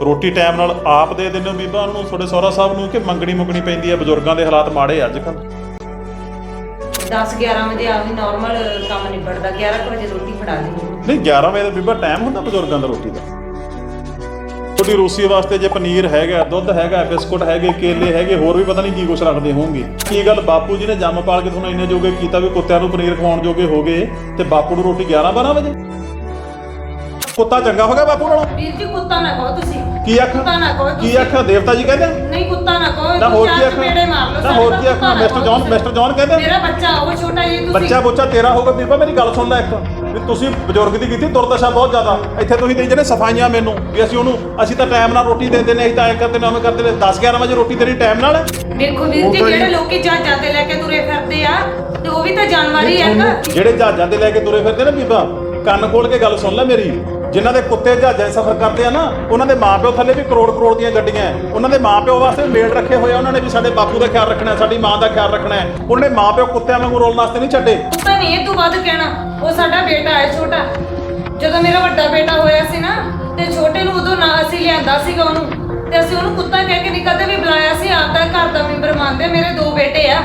ਰੋਟੀ ਟਾਈਮ ਨਾਲ ਆਪ ਦੇ ਦਿੰਦੇ ਹੋ ਬੀਬਾ ਨੂੰ ਤੁਹਾਡੇ ਸਹੁਰਾ ਸਾਹਿਬ ਨੂੰ ਕਿ ਮੰਗਣੀ ਮੁਗਣੀ ਪੈਂਦੀ ਹੈ ਬਜ਼ੁਰਗਾਂ ਦੇ ਹਾਲਾਤ ਮਾੜੇ ਅੱਜ ਕੱਲ੍ਹ? 10 11 ਵਜੇ ਆ ਵੀ ਨਾਰਮਲ ਕੰਮ ਨਿਬੜਦਾ 11 ਕੁ ਵਜੇ ਰੋਟੀ ਫੜਾ ਦਿੰਦੀ ਨਹੀਂ 11 ਵਜੇ ਦਾ ਬੀਬਾ ਟਾਈਮ ਹੁੰਦਾ ਬਜ਼ੁਰਗਾਂ ਦਾ ਰੋਟੀ ਦਾ। ਤੁਹਾਡੀ ਰੋਸੀ ਵਾਸਤੇ ਜੇ ਪਨੀਰ ਹੈਗਾ ਦੁੱਧ ਹੈਗਾ ਬਿਸਕੁਟ ਹੈਗੇ ਕੇਲੇ ਹੈਗੇ ਹੋਰ ਵੀ ਪਤਾ ਨਹੀਂ ਕੀ ਕੁਛ ਰੱਖਦੇ ਹੋਣਗੇ। ਕੀ ਗੱਲ ਬਾਪੂ ਜੀ ਨੇ ਜੰਮ ਪਾਲ ਕੇ ਤੁਹਾਨੂੰ ਇੰਨੇ ਜੋਗੇ ਕੀਤਾ ਵੀ ਕੁੱਤਿਆਂ ਨੂੰ ਪਨੀਰ ਖਵਾਉਣ ਜੋਗੇ ਹੋਗੇ ਤੇ ਬਾਪੂ ਨੂੰ ਰੋਟੀ 11 12 ਵਜੇ? ਕੁੱਤਾ ਚੰਗਾ ਹੋ ਗਿਆ ਬਾਪੂ ਨਾਲੋਂ? ਵੀਰ ਜੀ ਕੁੱਤਾ ਨਾ ਕਹੋ ਤੁਸੀਂ। ਕੀ ਆਖਾਂ ਕੁੱਤਾ ਨਾ ਕਹੋ ਕੀ ਤੁਸੀਂ। ਆਖਾਂ ਦੇਵਤਾ ਜੀ ਕਹਿੰਦੇ ਨਹੀਂ ਕੁੱਤਾ ਨਾ ਕਹੋ ਨਾ ਹੋਰ ਕੀ ਆਖਾਂ ਚਪੇੜੇ ਮਾਰ ਲਓ ਨਾ ਹੋਰ ਕੀ ਆਖਾਂ ਮਿਸਟਰ ਜੌਨ ਮਿਸਟਰ ਜੌਨ ਕਹਿੰਦੇ? ਮੇਰਾ ਬੱਚਾ ਉਹ ਛੋਟਾ ਜੀ ਤੁਸੀਂ। ਬੱਚਾ ਬੁੱਚਾ ਤੇਰਾ ਹੋਊਗਾ ਬੀਬਾ ਮੇਰੀ ਗੱਲ ਸੁਣ ਲੈ ਇੱਕ। ਵੀ ਤੁਸੀਂ ਬਜ਼ੁਰਗ ਦੀ ਕੀਤੀ ਦੁਰਦਸ਼ਾ ਬਹੁਤ ਜ਼ਿਆਦਾ। ਇੱਥੇ ਤੁਸੀਂ ਦੇ ਜਿਹੜੇ ਸਫਾਈਆਂ ਮੈਨੂੰ ਵੀ ਅਸੀਂ ਉਹਨੂੰ ਅਸੀਂ ਤਾਂ ਟਾਈਮ ਨਾਲ ਰੋਟੀ ਦਿੰਦੇ ਨੇ ਅਸੀਂ ਤਾਂ ਐਂ ਕਰਦੇ ਨੇ ਉਵੇਂ ਕਰਦੇ ਨੇ। 10 11 ਵਜੇ ਰੋਟੀ ਤੇਰੀ ਟਾਈਮ ਨਾਲ ਹੈ। ਦੇਖੋ ਵੀਰ ਜੀ ਜਿਹੜੇ ਲੋਕੀ ਜਹਾਜ਼ਾਂ ਤੇ ਲੈ ਕੇ ਤੁਰੇ ਫਿਰਦੇ ਆ ਤੇ ਉਹ ਵੀ ਤਾਂ ਜਾਨਵਰ ਹੀ ਆ ਨਾ ਜਿਹੜੇ ਜਹਾਜ਼ਾਂ ਤੇ ਲੈ ਕੇ ਤੁਰੇ ਫਿਰਦੇ ਨੇ ਬੀਬਾ ਕੰਨ ਖੋਲ ਕੇ ਗੱਲ ਸੁਣ ਲੈ ਮੇਰੀ। ਜਿਨ੍ਹਾਂ ਦੇ ਕੁੱਤੇ ਜਹਾਜ਼ਾਂ 'ਚ ਸਫ਼ਰ ਕਰਦੇ ਆ ਨਾ ਉਹਨਾਂ ਦੇ ਮਾਪਿਓ ਥੱਲੇ ਵੀ ਕਰੋੜ ਕਰੋੜ ਦੀਆਂ ਗੱਡੀਆਂ ਹੈ। ਉਹਨਾਂ ਦੇ ਮਾਪਿਓ ਵਾਸਤੇ ਮੇਡ ਰੱਖੇ ਹੋਏ ਆ ਉਹਨਾਂ ਨੇ ਵੀ ਸਾਡੇ ਬਾਪੂ ਦਾ ਖਿਆਲ ਰੱਖਣਾ ਹੈ, ਸਾਡੀ ਮਾਂ ਦਾ ਖਿਆਲ ਰੱਖਣਾ ਹੈ ਉਹਨਾਂ ਨੇ ਮਾਪਿਓ ਕੁੱਤਿਆਂ ਵਾਂਗੂ ਰੋਲਣ ਵਾਸਤੇ ਨਹੀਂ ਛੱਡੇ। ਕੁੱਤਾ ਨਹੀਂ ਇਹ ਤੋਂ ਵੱਧ ਕਹਿਣਾ। ਉਹ ਸਾਡਾ ਬੇਟਾ ਹੈ ਛੋਟਾ। ਜਦੋਂ ਮੇਰਾ ਵੱਡਾ ਬੇਟਾ ਹੋਇਆ ਸੀ ਨਾ ਤੇ ਛੋਟੇ ਨੂੰ ਉਦੋਂ ਨਾ ਅਸੀਂ ਲਿਆਂਦਾ ਸੀਗਾ ਉਹਨੂੰ। ਤੇ ਅਸੀਂ ਉਹਨੂੰ ਕੁੱਤਾ ਕਹਿ ਕੇ ਨਹੀਂ ਕਦੇ ਵੀ ਬੁਲਾਇਆ ਸੀ ਆਪਦਾ ਘਰ ਦਾ ਮੈਂਬਰ ਮੰਨਦੇ ਮੇਰੇ ਦੋ ਬੇਟੇ ਆ।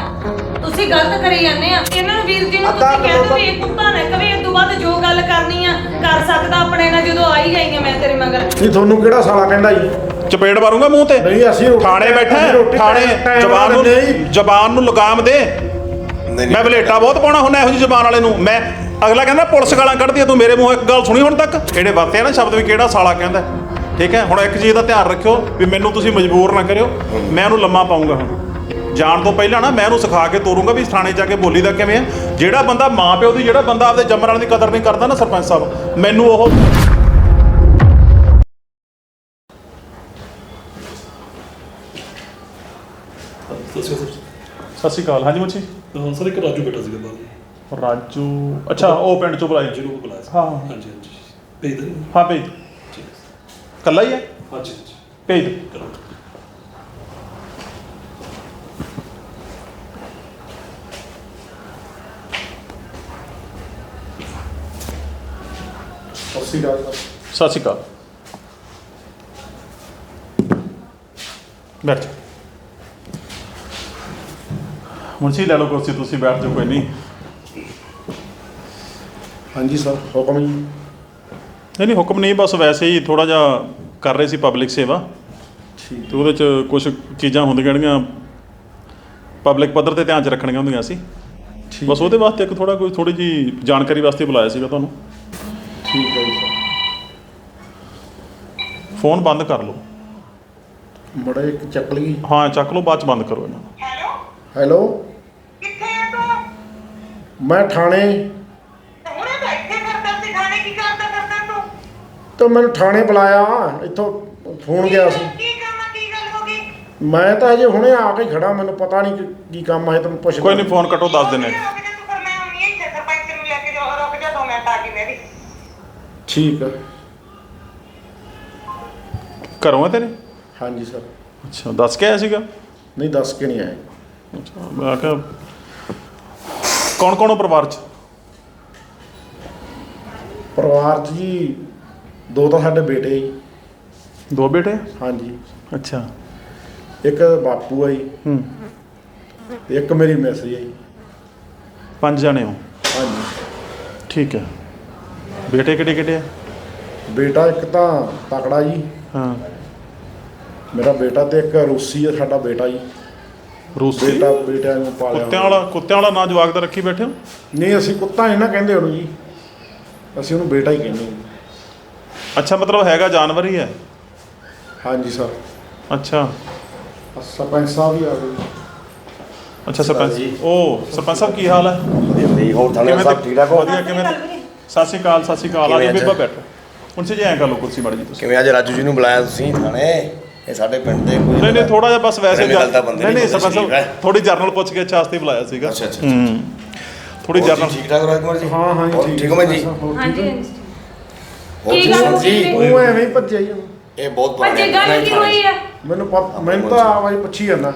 ਤੁਸੀਂ ਗਲਤ ਕਰੀ ਜਾਂਦੇ ਆ। ਇਹਨਾਂ ਨੂੰ ਵੀਰ ਜੀ ਨੂੰ ਅੱਧਾ ਤੁਸੀਂ ਕਹਿ ਦਿਓ ਵੀ ਇਹ ਕੁੱਤਾ ਨਾ ਕਵੇ ਇਹ ਤੋਂ ਵੱਧ ਜੋ ਗੱਲ ਕਰਨੀ ਆ ਕਰ ਸਕਦਾ ਆਪਣੇ ਨਾਲ ਜਦੋਂ ਆਈ ਗਈ ਆ ਮੈਂ ਤੇਰੇ ਮਗਰ। ਨਹੀਂ ਤੁਹਾਨੂੰ ਕਿਹੜਾ ਸਾਲਾ ਕਹਿੰਦਾ ਜੀ? ਚਪੇੜ ਮਾਰੂੰਗਾ ਮੂੰਹ ਤੇ? ਨਹੀਂ ਅਸੀਂ ਰੋਟੀ- ਥਾਣੇ ਬੈਠਾ ਅਸੀਂ ਰੋਟੀ ਥਾਣੇ ਜ਼ਬਾਨ ਨੂੰ। ਜ਼ਬਾਨ ਨੂੰ ਲਗਾਮ ਦੇ। ਮੈਂ ਬਲੇਟਾ ਬਹੁਤ ਪਾਉਣਾ ਹੁੰਦਾ ਇਹੋ ਜਿਹੀ ਜ਼ਬਾਨ ਵਾਲੇ ਨੂੰ। ਮੈਂ ਅਗਲਾ ਕਹਿੰਦਾ ਪੁਲਿਸ ਗਾਲਾਂ ਕੱਢਦੀ ਆ ਤੂੰ ਮੇਰੇ ਮੂੰਹੋਂ ਇੱਕ ਗੱਲ ਸੁਣੀ ਹੁਣ ਤੱਕ? ਕਿਹੜੇ ਵਰਤੇ ਆ ਨਾ ਸ਼ਬਦ ਵੀ ਕਿਹੜਾ ਸਾਲਾ ਕਹਿੰਦਾ? ਠੀਕ ਹੈ? ਹੁਣ ਇੱਕ ਚੀਜ਼ ਦਾ ਧਿਆਨ ਰੱਖਿਓ ਵੀ ਮੈਨੂੰ ਤੁਸੀਂ ਮਜਬੂਰ ਨਾ ਕਰਿਓ। ਮੈਂ ਉਹਨੂੰ ਲੰਮਾ ਪਾਉਂਗਾ ਹੁਣ। ਜਾਣ ਤੋਂ ਪਹਿਲਾਂ ਨਾ ਮੈਂ ਉਹਨੂੰ ਸਿਖਾ ਕੇ ਤੋਰੂੰਗਾ ਵੀ ਥਾਣੇ ਜਾ ਕੇ ਬੋਲੀ ਦਾ ਕਿਵੇਂ ਆ। ਜਿਹੜਾ ਬੰਦਾ ਮਾਂ ਪਿਓ ਦੀ ਜਿਹੜਾ ਬੰਦਾ ਆਪਦੇ ਜੰਮਣ ਵਾਲੇ ਦੀ ਕਦਰ ਨਹੀਂ ਕਰਦਾ ਨਾ ਸਰਪੰਚ ਸਾਹਿਬ ਮੈਨੂੰ ਉਹ ਸਤਿ ਸ਼੍ਰੀ ਸਤਿ ਸ਼੍ਰੀ ਅਕਾਲ। ਹਾਂਜੀ ਮੁੱਛੀ ਅਕਾਲ ਸਰ ਇੱਕ ਰਾਜੂ ਬੇਟਾ ਸੀਗਾ ਬਾਹਰ। ਰਾਜੂ ਅੱਛਾ ਉਹ ਪਿੰਡ ਚੋਂ ਬੁਲਾਈ ਜਿਹਨੂੰ ਬੁਲਾਇਆ ਸੀ। ਹਾਂ। ਹਾਂਜੀ ਹਾਂਜੀ। ਭੇਜ ਦੇ ਹਾਂ? ਹੈ ਕੱਲਾ ਹੀ ਹੈ? ਹਾਂਜੀ ਹਾਂਜੀ। ਭੇਜ ਦਿਓ। ਗੱਲ ਸਤਿ ਸ਼੍ਰੀ ਅਕਾਲ। ਬੈਠ ਜਾਓ ਮੁੰਸ਼ੀ ਲੈ ਲਓ ਕੁਰਸੀ ਤੁਸੀਂ ਬੈਠ ਜਾਓ ਕੋਈ ਨਹੀਂ। ਹਾਂਜੀ ਸਰ ਹੁਕਮ ਜੀ। ਨਹੀਂ ਨਹੀਂ ਹੁਕਮ ਨਹੀਂ ਬਸ ਵੈਸੇ ਹੀ ਥੋੜਾ ਜਿਹਾ ਕਰ ਰਹੇ ਸੀ ਪਬਲਿਕ ਸੇਵਾ। ਠੀਕ। ਤੇ ਉਹਦੇ ਚ ਕੁਝ ਚੀਜ਼ਾਂ ਹੁੰਦੀਆਂ ਜਿਹੜੀਆਂ ਪਬਲਿਕ ਪੱਧਰ ਤੇ ਧਿਆਨ ਚ ਰੱਖਣੀਆਂ ਹੁੰਦੀਆਂ ਸੀ। ਠੀਕ ਬਸ ਉਹਦੇ ਵਾਸਤੇ ਇੱਕ ਥੋੜਾ ਕੋਈ ਥੋੜੀ ਜੀ ਜਾਣਕਾਰੀ ਵਾਸਤੇ ਬੁਲਾਇਆ ਸੀਗਾ ਤੁਹਾਨੂੰ। ਠੀਕ ਹੈ ਜੀ। ਸਰ ਫੋਨ ਬੰਦ ਕਰ ਲਓ। ਮੜਾ ਇੱਕ ਚੱਕ ਲਈ ਹਾਂ ਚੱਕ ਲਓ ਬਾਅਦ ਚ ਬੰਦ ਕਰੋ ਇਹਨਾਂ ਨੂੰ। ਹੈਲੋ? ਕਿੱਥੇ ਆ ਤੂੰ? ਮੈਂ ਥਾਣੇ ਹੁਣੇ ਤਾਂ ਇੱਥੇ ਕਰਦਾ ਸੀ ਖਾਣੇ ਕੀ ਕਰਦਾ ਕਰਦਾ ਤੂੰ ਤੋਂ ਮੈਨੂੰ ਥਾਣੇ ਬੁਲਾਇਆ ਇੱਥੋਂ ਫੋਨ ਗਿਆ ਸੀ। ਕੀ ਕੰਮ ਆ, ਕੀ ਗੱਲ ਹੋ ਗਈ? ਮੈਂ ਤਾਂ ਹਜੇ ਹੁਣੇ ਆ ਕੇ ਖੜਾ ਮੈਨੂੰ ਪਤਾ ਨਹੀਂ ਕਿ- ਕੀ ਕੰਮ ਹੈ ਤੁਹਾਨੂੰ ਪੁੱਛ ਕੋਈ ਨਹੀਂ ਫੋਨ ਕੱਟੋ ਦੱਸ ਹਾਂ। ਰੁਕ ਜਾ ਤੂੰ ਫਿਰ ਮੈਂ ਆਉਣੀ ਹੈ ਇੱਥੇ ਸਰਪੰਚ ਨੂੰ ਲੈ ਕੇ ਜਾ ਰੁਕ ਜਾ ਦੋ ਮਿੰਟ ਆ ਗਈ ਮੈਂ ਵੀ। ਠੀਕ ਹੈ ਘਰੋਂ ਆ ਤੇਰੇ? ਹਾਂਜੀ ਸਰ। ਅੱਛਾ ਦੱਸ ਕੇ ਆਇਆ ਸੀਗਾ? ਨਹੀਂ ਦੱਸ ਕੇ ਨਹੀਂ ਆਏ ਅੱਛਾ ਮੈਂ ਕਿਹਾ ਕੌਣ ਕੌਣ ਹੋ ਪਰਿਵਾਰ ਚ? ਪਰਿਵਾਰ 'ਚ ਜੀ ਦੋ ਤਾਂ ਸਾਡੇ ਬੇਟੇ ਜੀ। ਦੋ ਬੇਟੇ? ਹਾਂਜੀ। ਅੱਛਾ। ਇੱਕ ਬਾਪੂ ਹੈ ਜੀ। ਹੂੰ। ਤੇ ਇੱਕ ਮੇਰੀ ਮੈਸਰੀ ਹੈ ਜੀ। ਪੰਜ ਜਣੇ ਹੋ? ਹਾਂਜੀ। ਠੀਕ ਹੈ। ਬੇਟੇ ਕਿਹੜੇ ਕਿਹੜੇ ਆ? ਬੇਟਾ ਇੱਕ ਤਾਂ ਤਕੜਾ ਜੀ। ਹਾਂ। ਮੇਰਾ ਬੇਟਾ ਤੇ ਇੱਕ ਰੂਸੀ ਹੈ ਸਾਡਾ ਬੇਟਾ ਜੀ। ਰੂਸੀ? ਬੇਟਾ ਬੇਟਿਆਂ ਨੂੰ ਪਾਲਿਆ ਕੁੱਤਿਆਂ। ਵਾਲਾ ਕੁੱਤਿਆਂ ਵਾਲਾ ਨਾਂ ਜਵਾਕ ਦਾ ਰੱਖੀ ਬੈਠੇ ਹੋ? ਨਹੀਂ ਅਸੀਂ ਕੁੱਤਾ ਨਹੀਂ ਨਾ ਕਹਿੰਦੇ ਉਹਨੂੰ ਜੀ। ਅਸੀਂ ਉਹਨੂੰ ਬੇਟਾ ਹੀ ਕਹਿੰਦੇ ਹਾਂ। ਅੱਛਾ ਮਤਲਬ ਹੈਗਾ ਜਾਨਵਰ ਹੀ ਹੈ? ਹਾਂਜੀ ਸਰ। ਅੱਛਾ। ਸਰਪੰਚ ਸਾਹਿਬ ਵੀ ਆ ਗਏ। ਅੱਛਾ ਸਰਪੰਚ ਜੀ। ਉਹ ਸਰਪੰਚ ਸਾਹਿਬ ਕੀ ਹਾਲ ਹੈ? ਨਹੀਂ ਹੋਰ ਥਾਣੇ ਕਿਵੇਂ ਸਾਹਿਬ ਠੀਕ ਠਾਕ ਹੋ? ਵਧੀਆ ਕਿਵੇਂ ਸਤਿ ਸ਼੍ਰੀ ਅਕਾਲ ਸਤਿ ਸ਼੍ਰੀ ਅਕਾਲ। ਆ ਜੀ? ਬੀਬਾ ਬੈਠੋ। ਹੁਣ ਸੇ ਐਂ ਕਰ ਲਓ ਕੁਰਸੀ ਮੜ ਜੀ ਤੁਸੀਂ। ਕਿਵੇਂ ਅੱਜ ਰਾਜੂ ਜੀ ਨੂੰ ਬੁਲਾਇਆ ਤੁਸੀਂ ਥਾਣੇ? ਇਹ ਸਾਡੇ ਪਿੰਡ ਦੇ ਕੋਈ ਨਹੀਂ ਨਹੀਂ ਥੋੜਾ ਜਿਹਾ ਬਸ ਵੈਸੇ ਗੱਲ ਤਾਂ ਬੰਦੇ ਨਹੀਂ ਨਹੀਂ ਨਹੀਂ ਸਰਪੰਚ ਸ਼ਰੀਫ ਹੈ। ਸਾਹਿਬ ਥੋੜੀ ਜਰਨਲ ਪੁੱਛ ਕੇ ਚਾਸਤੇ ਬੁਲਾਇਆ ਸੀਗਾ। ਅੱਛਾ, ਅੱਛਾ, ਹੂੰ ਥੋੜੀ ਹੋਰ ਜੀ, ਜਰਨਲ ਠੀਕ ਠਾਕ ਰਾਜ ਕੁਮਾਰ ਜੀ? ਹਾਂ ਹਾਂ ਹੋਰ ਜੀ ਠੀਕ ਹੋ ਮੈਂ ਜੀ ਹਾਂਜੀ ਹੋ? ਹਾਂਜੀ। ਕੀ ਗੱਲ ਹੋ ਹੋ ਜੀ? ਉਹ ਐਵੇਂ ਹੀ ਭੱਜਿਆ ਜੀ ਇਹ ਬਹੁਤ ਪੁਰਾਣੇ ਭੱਜੇ ਗੱਲ ਕੀ ਹੋਈ ਆ? ਮੈਨੂੰ ਪਤ- ਮੈਨੂੰ ਤਾਂ ਆਵਾਜ਼ ਪੁੱਛੀ ਜਾਂਦਾ।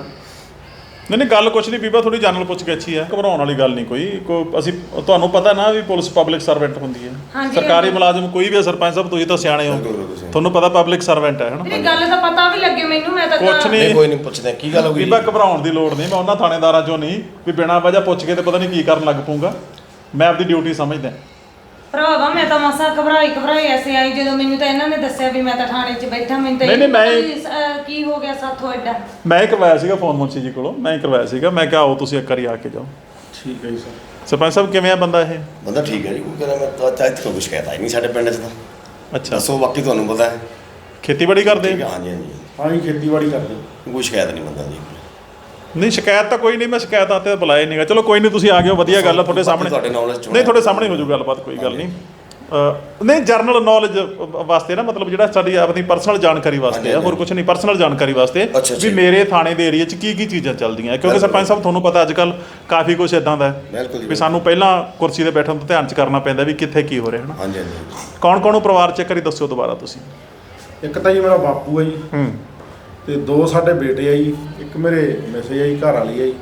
ਨਹੀਂ ਨਹੀਂ ਗੱਲ ਕੁਛ ਨਹੀਂ ਬੀਬਾ ਥੋੜੀ ਜਾਣਲ ਪੁੱਛ ਕੇ ਅੱਛੀ ਹੈ ਘਬਰਾਉਣ ਵਾਲੀ ਗੱਲ ਨਹੀਂ ਕੋਈ। ਕੋ ਅਸੀਂ ਤੁਹਾਨੂੰ ਪਤਾ ਨਾ ਵੀ ਪੁਲਿਸ ਪਬਲਿਕ ਸਰਵੈਂਟ ਹੁੰਦੀ ਹੈ ਹਾਂਜੀ, ਸਰਕਾਰੀ ਹਾਂਜੀ। ਮੁਲਾਜ਼ਮ ਕੋਈ ਵੀ ਹੈ ਸਰਪੰਚ ਸਾਹਿਬ ਤੁਸੀਂ ਤਾਂ ਸਿਆਣੇ ਹੋ। ਬਿਲਕੁਲ, ਬਿਲਕੁਲ। ਤੁਹਾਨੂੰ ਪਤਾ ਪਬਲਿਕ ਸਰਵੈਂਟ ਹੈ ਹਨਾ ਇਹ ਗੱਲ ਦਾ ਪਤਾ ਵੀ ਲੱਗੇ ਮੈਨੂੰ ਮੈਂ ਤਾਂ ਕੁਛ ਨਹੀਂ। ਨਹੀਂ ਕੋਈ ਨਹੀਂ ਪੁੱਛਦੇ ਕੀ ਗੱਲ ਹੋ ਗਈ? ਬੀਬਾ ਘਬਰਾਉਣ ਦੀ ਲੋੜ ਨਹੀਂ ਮੈਂ ਉਹਨਾਂ ਥਾਣੇਦਾਰਾਂ ਚੋਂ ਨਹੀਂ। ਵੀ ਬਿਨਾਂ ਵਜ੍ਹਾ ਪੁੱਛ ਕੇ ਤੇ ਪਤਾ ਨਹੀਂ ਕੀ ਕਰਨ ਲੱਗ ਪਊਗਾ। ਮੈਂ ਆਪਦੀ ਡਿਊਟੀ ਸਮਝਦਾ। ਭਰਾਵਾ ਮੈਂ ਤਾਂ ਮਸਾ ਘਬਰਾਈ ਘਬਰਾਈ ਐਸੇ ਆਈ ਜਦੋਂ ਮੈਨੂੰ ਤਾਂ ਇਹਨਾਂ ਨੇ ਦੱਸਿਆ ਵੀ ਮੈਂ ਤਾਂ ਥਾਣੇ 'ਚ ਬੈਠਾ ਮੈਨੂੰ ਤਾਂ ਨਹੀਂ, ਨਹੀਂ, ਇਹ ਪਤਾ ਮੈਂ- ਵੀ, ਅਹ, ਕੀ ਹੋ ਗਿਆ ਸਾਥੋਂ ਐਡਾ? ਮੈਂ ਹੀ ਕਰਵਾਇਆ ਸੀਗਾ ਫੋਨ ਮੁੰਸ਼ੀ ਜੀ ਕੋਲੋਂ ਮੈਂ ਹੀ ਕਰਵਾਇਆ ਸੀਗਾ ਮੈਂ ਕਿਹਾ ਆਓ ਤੁਸੀਂ ਇੱਕ ਵਾਰੀ ਆ ਕੇ ਜਾਓ। ਠੀਕ ਹੈ ਜੀ ਸਰ। ਸਰਪੰਚ ਸਾਹਿਬ ਕਿਵੇਂ ਆ ਬੰਦਾ ਇਹ? ਬੰਦਾ ਠੀਕ ਹੈ ਜੀ ਕੋਈ ਕਹਿੰਦਾ ਮੈਂ ਤਾਂ ਚਾਹ ਇੱਥੇ ਕੋਈ ਸ਼ਿਕਾਇਤ ਆਈ ਨਹੀਂ ਸਾਡੇ ਪਿੰਡ 'ਚ ਤਾਂ। ਅੱਛਾ। ਦੱਸੋ ਬਾਕੀ ਤੁਹਾਨੂੰ ਪਤਾ ਹੈ। ਖੇਤੀਬਾੜੀ ਕਰਦੇ? ਠੀਕ ਹੈ ਹਾਂਜੀ ਹਾਂਜੀ। ਹਾਂ ਜੀ ਖੇਤੀਬਾੜੀ ਕਰਦੇ। ਕੋਈ ਸ਼ਿਕਾਇਤ ਨਹੀਂ ਬੰਦਾ ਜੀ। ਨਹੀਂ ਸ਼ਿਕਾਇਤ ਤਾਂ ਕੋਈ ਨਹੀਂ ਮੈਂ ਸ਼ਿਕਾਇਤ ਆਤੇ ਬੁਲਾਇਆ ਨਹੀਂਗਾ ਚਲੋ ਕੋਈ ਨਹੀਂ ਤੁਸੀਂ ਆ ਗਏ ਹੋ ਵਧੀਆ ਗੱਲ ਆ ਤੁਹਾਡੇ ਸਾਹਮਣੇ। ਤੁਹਾਡੇ knowledge ਚ ਨਹੀਂ ਤੁਹਾਡੇ ਸਾਹਮਣੇ ਹੋ ਜੂ ਗੱਲਬਾਤ ਕੋਈ ਗੱਲ ਨਹੀਂ। ਅਹ, ਨਹੀਂ ਜਰਨਲ ਨੌਲੇਜ ਵਾਸਤੇ ਨਾ ਮਤਲਬ ਜਿਹੜਾ ਸਾਡੀ ਆਪਣੀ ਪਰਸਨਲ ਜਾਣਕਾਰੀ ਵਾਸਤੇ ਆ ਹੋਰ ਕੁਝ ਨਹੀਂ ਪਰਸਨਲ ਜਾਣਕਾਰੀ ਵਾਸਤੇ ਅੱਛਾ, ਵੀ। ਮੇਰੇ ਥਾਣੇ ਦੇ ਏਰੀਆ 'ਚ ਕੀ ਕੀ ਚੀਜ਼ਾਂ ਚੱਲਦੀਆਂ। ਕਿਉਂਕਿ। ਸਰਪੰਚ ਸਾਹਿਬ ਤੁਹਾਨੂੰ ਪਤਾ ਅੱਜ ਕੱਲ ਕਾਫੀ ਕੁਝ ਇਦਾਂ ਦਾ ਹੈ ਬਿਲਕੁਲ ਜੀ, ਵੀ ਸਾਨੂੰ ਪਹਿਲਾਂ ਕੁਰਸੀ ਤੇ ਬੈਠਣ ਤੋਂ ਧਿਆਨ 'ਚ ਕਰਨਾ ਪੈਂਦਾ ਵੀ ਕਿੱਥੇ ਕੀ ਹੋ ਰਿਹਾ ਹੈ ਨਾ ਹਾਂਜੀ ਹਾਂਜੀ। ਕੌਣ ਕੌਣ ਪਰਿਵਾਰ 'ਚ ਇੱਕ ਵਾਰੀ ਦੱਸਿਓ ਦੁਬਾਰਾ ਤੁਸੀਂ। ਇੱਕ ਤਾਂ ਜੀ ਮੇਰਾ ਬਾਪੂ ਹੈ ਜੀ। ਹੂੰ। ਤੇ ਦੋ ਸਾਡੇ ਬੇਟੇ ਆ ਜੀ ਇੱਕ ਮੇਰੇ ਮਿਸੇ ਆ ਜੀ ਘਰ ਵਾਲੀ ਆ ਜੀ।